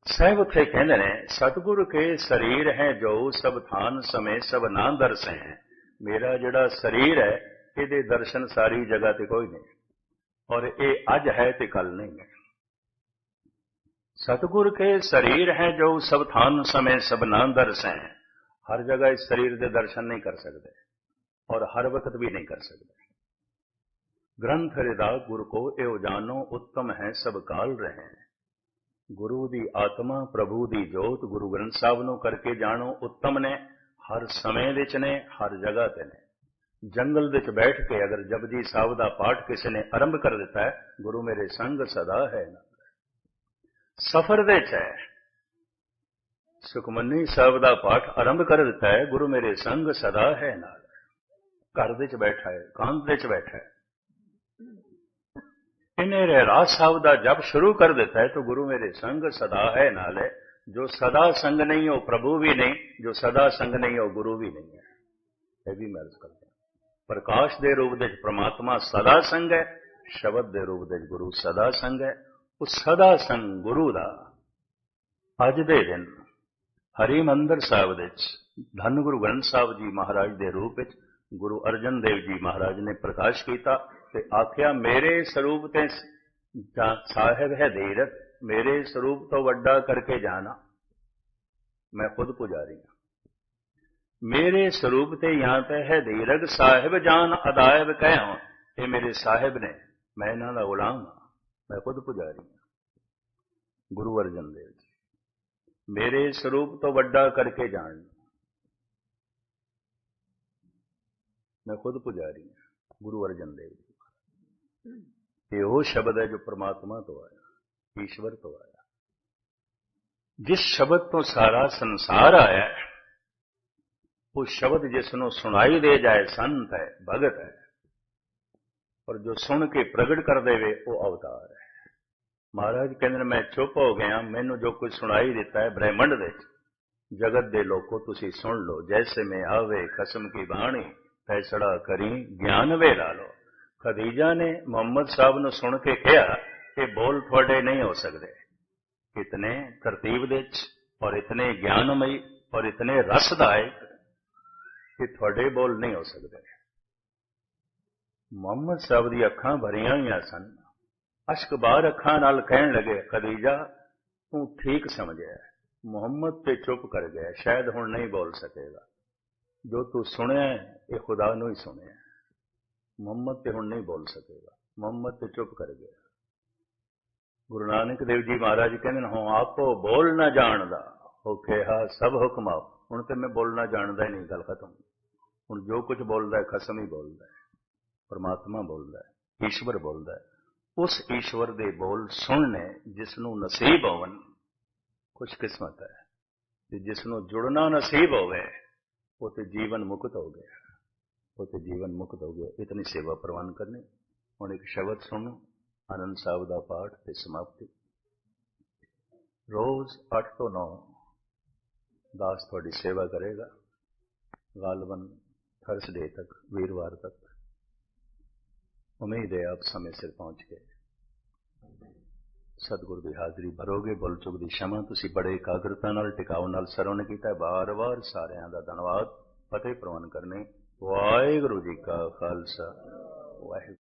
Speaker 1: ਸਾਹਿਬ ਉੱਥੇ ਕਹਿੰਦੇ ਨੇ, ਸਤਿਗੁਰ ਕੇ ਸਰੀਰ ਹੈ ਜੋ ਸਭ ਥਾਨ ਸਮੇਂ ਸਭ ਨਾਂ ਦਰਸ ਹੈ। ਮੇਰਾ ਜਿਹੜਾ ਸਰੀਰ ਹੈ, ਇਹਦੇ ਦਰਸ਼ਨ ਸਾਰੀ ਜਗ੍ਹਾ ਤੇ ਕੋਈ ਨਹੀਂ। ਔਰ ਇਹ ਅੱਜ ਹੈ ਤੇ ਕੱਲ ਨਹੀਂ ਹੈ। ਸਤਿਗੁਰ ਕੇ ਸਰੀਰ ਹੈ ਜੋ ਸਭ ਥਾਨ ਸਮੇਂ ਸਭ ਨਾਂ ਦਰਸੇ ਹੈ। ਹਰ ਜਗ੍ਹਾ ਇਸ ਸਰੀਰ ਦੇ ਦਰਸ਼ਨ ਨਹੀਂ ਕਰ ਸਕਦੇ ਔਰ ਹਰ ਵਕਤ ਵੀ ਨਹੀਂ ਕਰ ਸਕਦੇ। ਗ੍ਰੰਥ ਰਿਦਾ, ਗੁਰ ਕੋ ਇਹੋ ਜਾਣੋ, ਉੱਤਮ ਹੈ ਸਭ ਕਾਲ ਰਹੇ ਗੁਰੂ ਦੀ ਆਤਮਾ, ਪ੍ਰਭੂ ਦੀ ਜੋਤ, ਗੁਰੂ ਗ੍ਰੰਥ ਸਾਹਿਬ ਨੂੰ ਕਰਕੇ ਜਾਣੋ, ਉੱਤਮ ਨੇ, ਹਰ ਸਮੇਂ ਵਿੱਚ ਨੇ, ਹਰ ਜਗ੍ਹਾ ਤੇ ਨੇ। ਜੰਗਲ ਵਿੱਚ ਬੈਠ ਕੇ ਅਗਰ ਜਪਜੀ ਸਾਹਿਬ ਦਾ ਪਾਠ ਕਿਸੇ ਨੇ ਆਰੰਭ ਕਰ ਦਿੱਤਾ ਹੈ, ਗੁਰੂ ਮੇਰੇ ਸੰਗ ਸਦਾ ਹੈ। ਨਾ ਸਫਰ ਵਿੱਚ ਹੈ। ਸੁਖਮਨੀ ਸਾਹਿਬ ਦਾ ਪਾਠ ਆਰੰਭ ਕਰ ਦਿੱਤਾ ਹੈ, ਗੁਰੂ ਮੇਰੇ ਸੰਗ ਸਦਾ ਹੈ ਨਾਲ। ਘਰ ਦੇ ਵਿੱਚ ਬੈਠਾ ਹੈ ਕਾਂਤ ਵਿੱਚ ਬੈਠਾ ਹੈ। ਇਹਨੇ ਰਹਿਰਾਜ ਸਾਹਿਬ ਦਾ ਜਪ ਸ਼ੁਰੂ ਕਰ ਦਿੱਤਾ ਹੈ, ਤਾਂ ਗੁਰੂ ਮੇਰੇ ਸੰਗ ਸਦਾ ਹੈ ਨਾਲ ਹੈ। ਜੋ ਸਦਾ ਸੰਗ ਨਹੀਂ, ਉਹ ਪ੍ਰਭੂ ਵੀ ਨਹੀਂ, ਜੋ ਸਦਾ ਸੰਗ ਨਹੀਂ, ਉਹ ਗੁਰੂ ਵੀ ਨਹੀਂ ਹੈ। ਇਹ ਵੀ ਮੈਂ ਅਰਜ਼ ਕਰਦਾ ਪ੍ਰਕਾਸ਼ ਦੇ ਰੂਪ ਵਿੱਚ ਪ੍ਰਮਾਤਮਾ ਸਦਾ ਸੰਗ ਹੈ, ਸ਼ਬਦ ਦੇ ਰੂਪ ਵਿੱਚ ਗੁਰੂ ਸਦਾ ਸੰਗ ਹੈ। ਉਹ ਸਦਾ ਸੰਗ ਗੁਰੂ ਦਾ ਅੱਜ ਦੇ ਦਿਨ ਹਰੀ ਮੰਦਰ ਸਾਹਿਬ ਵਿੱਚ, ਧੰਨ ਗੁਰੂ ਗ੍ਰੰਥ ਸਾਹਿਬ ਜੀ ਮਹਾਰਾਜ ਦੇ ਰੂਪ ਵਿੱਚ, ਗੁਰੂ ਅਰਜਨ ਦੇਵ ਜੀ ਮਹਾਰਾਜ ਨੇ ਪ੍ਰਕਾਸ਼ ਕੀਤਾ ਤੇ ਆਖਿਆ, ਮੇਰੇ ਸਰੂਪ ਤੇ ਸਾਹਿਬ ਹੈ ਦੇਰਤ ਮੇਰੇ ਸਰੂਪ ਤੋਂ ਵੱਡਾ ਕਰਕੇ ਜਾਣਾ, ਮੈਂ ਖੁਦ ਪੁਜਾਰੀ ਹਾਂ। ਮੇਰੇ ਸਰੂਪ ਤੇ ਯਹਾਂ ਤੇ ਹੈ ਦੇਰਗ ਸਾਹਿਬ ਜਾਨ ਅਦਾਇਬ ਕਹਿਓ ਇਹ ਮੇਰੇ ਸਾਹਿਬ ਨੇ, ਮੈਂ ਇਹਨਾਂ ਦਾ ਗੁਲਾਮ ਹਾਂ, ਮੈਂ ਖੁਦ ਪੁਜਾਰੀ ਹਾਂ। ਗੁਰੂ ਅਰਜਨ ਦੇਵ ਜੀ। ਮੇਰੇ ਸਰੂਪ ਤੋਂ ਵੱਡਾ ਕਰਕੇ ਜਾਣ। ਮੈਂ ਖੁਦ ਪੁਜਾਰੀ ਹਾਂ, ਗੁਰੂ ਅਰਜਨ ਦੇਵ ਜੀ ਇਹ ਉਹ ਸ਼ਬਦ ਹੈ ਜੋ ਪ੍ਰਮਾਤਮਾ ਤੋਂ ਆਇਆ, ਈਸ਼ਵਰ ਤੋਂ ਆਇਆ। ਜਿਸ ਸ਼ਬਦ ਤੋਂ ਸਾਰਾ ਸੰਸਾਰ ਆਇਆ ਉਹ ਸ਼ਬਦ ਜਿਸ ਨੂੰ ਸੁਣਾਈ ਦੇ ਜਾਏ ਸੰਤ ਹੈ, ਭਗਤ ਹੈ ਪਰ ਜੋ ਸੁਣ ਕੇ ਪ੍ਰਗਟ ਕਰ ਦੇਵੇ, ਉਹ ਅਵਤਾਰ ਹੈ। ਮਹਾਰਾਜ ਕਹਿੰਦੇ ਨੇ, ਮੈਂ ਚੁੱਪ ਹੋ ਗਿਆ, ਮੈਨੂੰ ਜੋ ਕੁਝ ਸੁਣਾਈ ਦਿੱਤਾ ਹੈ ਬ੍ਰਹਿਮੰਡ ਦੇ ਜਗਤ ਦੇ ਲੋਕੋ, ਤੁਸੀਂ ਸੁਣ ਲਓ, ਜੈਸੇ ਮੈਂ ਆਵੇ, ਖਸਮ ਕੀ ਬਾਣੀ ਫੈਸਲਾ ਕਰੀ, ਗਿਆਨ ਵੇ ਲਾ ਲਓ। ਖਦੀਜਾ ਨੇ ਮੁਹੰਮਦ ਸਾਹਿਬ ਨੂੰ ਸੁਣ ਕੇ ਕਿਹਾ ਕਿ ਬੋਲ ਤੁਹਾਡੇ ਨਹੀਂ ਹੋ ਸਕਦੇ। ਇਤਨੇ ਤਰਤੀਬ ਦੇ ਵਿੱਚ, ਔਰ ਇਤਨੇ ਗਿਆਨਮਈ, ਔਰ ਇਤਨੇ ਰਸਦਾਇਕ ਕਿ ਤੁਹਾਡੇ ਬੋਲ ਨਹੀਂ ਹੋ ਸਕਦੇ। ਮੁਹੰਮਦ ਸਾਹਿਬ ਦੀ ਅੱਖਾਂ ਭਰੀਆਂ ਹੋਈਆਂ ਸਨ। ਅਸ਼ਕ ਅੱਖਾਂ ਨਾਲ ਕਹਿਣ ਲੱਗੇ ਖਦੀਜਾ ਤੂੰ ਠੀਕ ਸਮਝਿਆ ਮੁਹੰਮਦ ਤੇ ਚੁੱਪ ਕਰ ਗਿਆ ਸ਼ਾਇਦ ਹੁਣ ਨਹੀਂ ਬੋਲ ਸਕੇਗਾ। ਜੋ ਤੂੰ ਸੁਣਿਆ ਇਹ ਖੁਦਾ ਨੂੰ ਹੀ ਸੁਣਿਆ ਮੁਹੰਮਦ ਤੇ ਹੁਣ ਨਹੀਂ ਬੋਲ ਸਕੇਗਾ। ਮੁਹੰਮਦ ਤੇ ਚੁੱਪ ਕਰ ਗਿਆ ਗੁਰੂ ਨਾਨਕ ਦੇਵ ਜੀ ਮਹਾਰਾਜ ਕਹਿੰਦੇ ਨੇ, ਹਾਂ, ਆਪੋ ਬੋਲ ਨਾ ਜਾਣਦਾ। ਉਹ ਕਿਹਾ, ਸਭ ਹੁਕਮ ਆਪ। ਹੁਣ ਤੇ ਮੈਂ ਬੋਲਣਾ ਜਾਣਦਾ ਹੀ ਨਹੀਂ, ਗੱਲ ਖਤਮ। ਹੁਣ ਜੋ ਕੁਝ ਬੋਲਦਾ ਹੈ, ਖਸਮ ਹੀ ਬੋਲਦਾ ਹੈ। ਪਰਮਾਤਮਾ ਬੋਲਦਾ ਹੈ, ਈਸ਼ਵਰ ਬੋਲਦਾ ਹੈ। ਉਸ ਈਸ਼ਵਰ ਦੇ ਬੋਲ ਸੁਣਨੇ ਜਿਸ ਨੂੰ ਨਸੀਬ ਹੋਵਨ ਖੁਸ਼ਕਿਸਮਤ ਹੈ ਤੇ ਜਿਸ ਨੂੰ ਜੁੜਨਾ ਨਸੀਬ ਹੋਵੇ, ਉਹ ਤੇ ਜੀਵਨ ਮੁਕਤ ਹੋ ਗਿਆ। ਉਹ ਤੇ ਜੀਵਨ ਮੁਕਤ ਹੋ ਗਿਆ। ਇਤਨੀ ਸੇਵਾ ਪ੍ਰਵਾਨ ਕਰਨੀ। ਹੁਣ ਇੱਕ ਸ਼ਬਦ ਸੁਣੋ, ਆਨੰਦ ਸਾਹਿਬ ਦਾ ਪਾਠ ਤੇ ਸਮਾਪਤੀ। ਰੋਜ਼ 8 ਤੋਂ 9 ਦਾਸ ਤੁਹਾਡੀ ਸੇਵਾ ਕਰੇਗਾ। ਗਾਲਬਨ ਥਰਸਡੇ ਤੱਕ, ਵੀਰਵਾਰ ਤੱਕ। ਉਮੀਦ ਹੈ ਆਪ ਸਮੇਂ ਸਿਰ ਪਹੁੰਚ ਗਏ। ਸਤਿਗੁਰ ਦੀ ਹਾਜ਼ਰੀ ਭਰੋਗੇ, ਬੁੱਲ ਚੁੱਕ ਦੀ ਸ਼ਮਾ, ਤੁਸੀਂ ਬੜੇ ਇਕਾਗਰਤਾ ਨਾਲ ਟਿਕਾਉ ਨਾਲ ਸਰਵਣ ਕੀਤਾ ਬਾਰ-ਬਾਰ ਸਾਰਿਆਂ ਦਾ ਧੰਨਵਾਦ। ਫਤਿਹ ਪ੍ਰਵਾਨ ਕਰਨੇ। ਵਾਹਿਗੁਰੂ ਜੀ ਕਾ ਖਾਲਸਾ। ਵਾਹਿਗੁਰੂ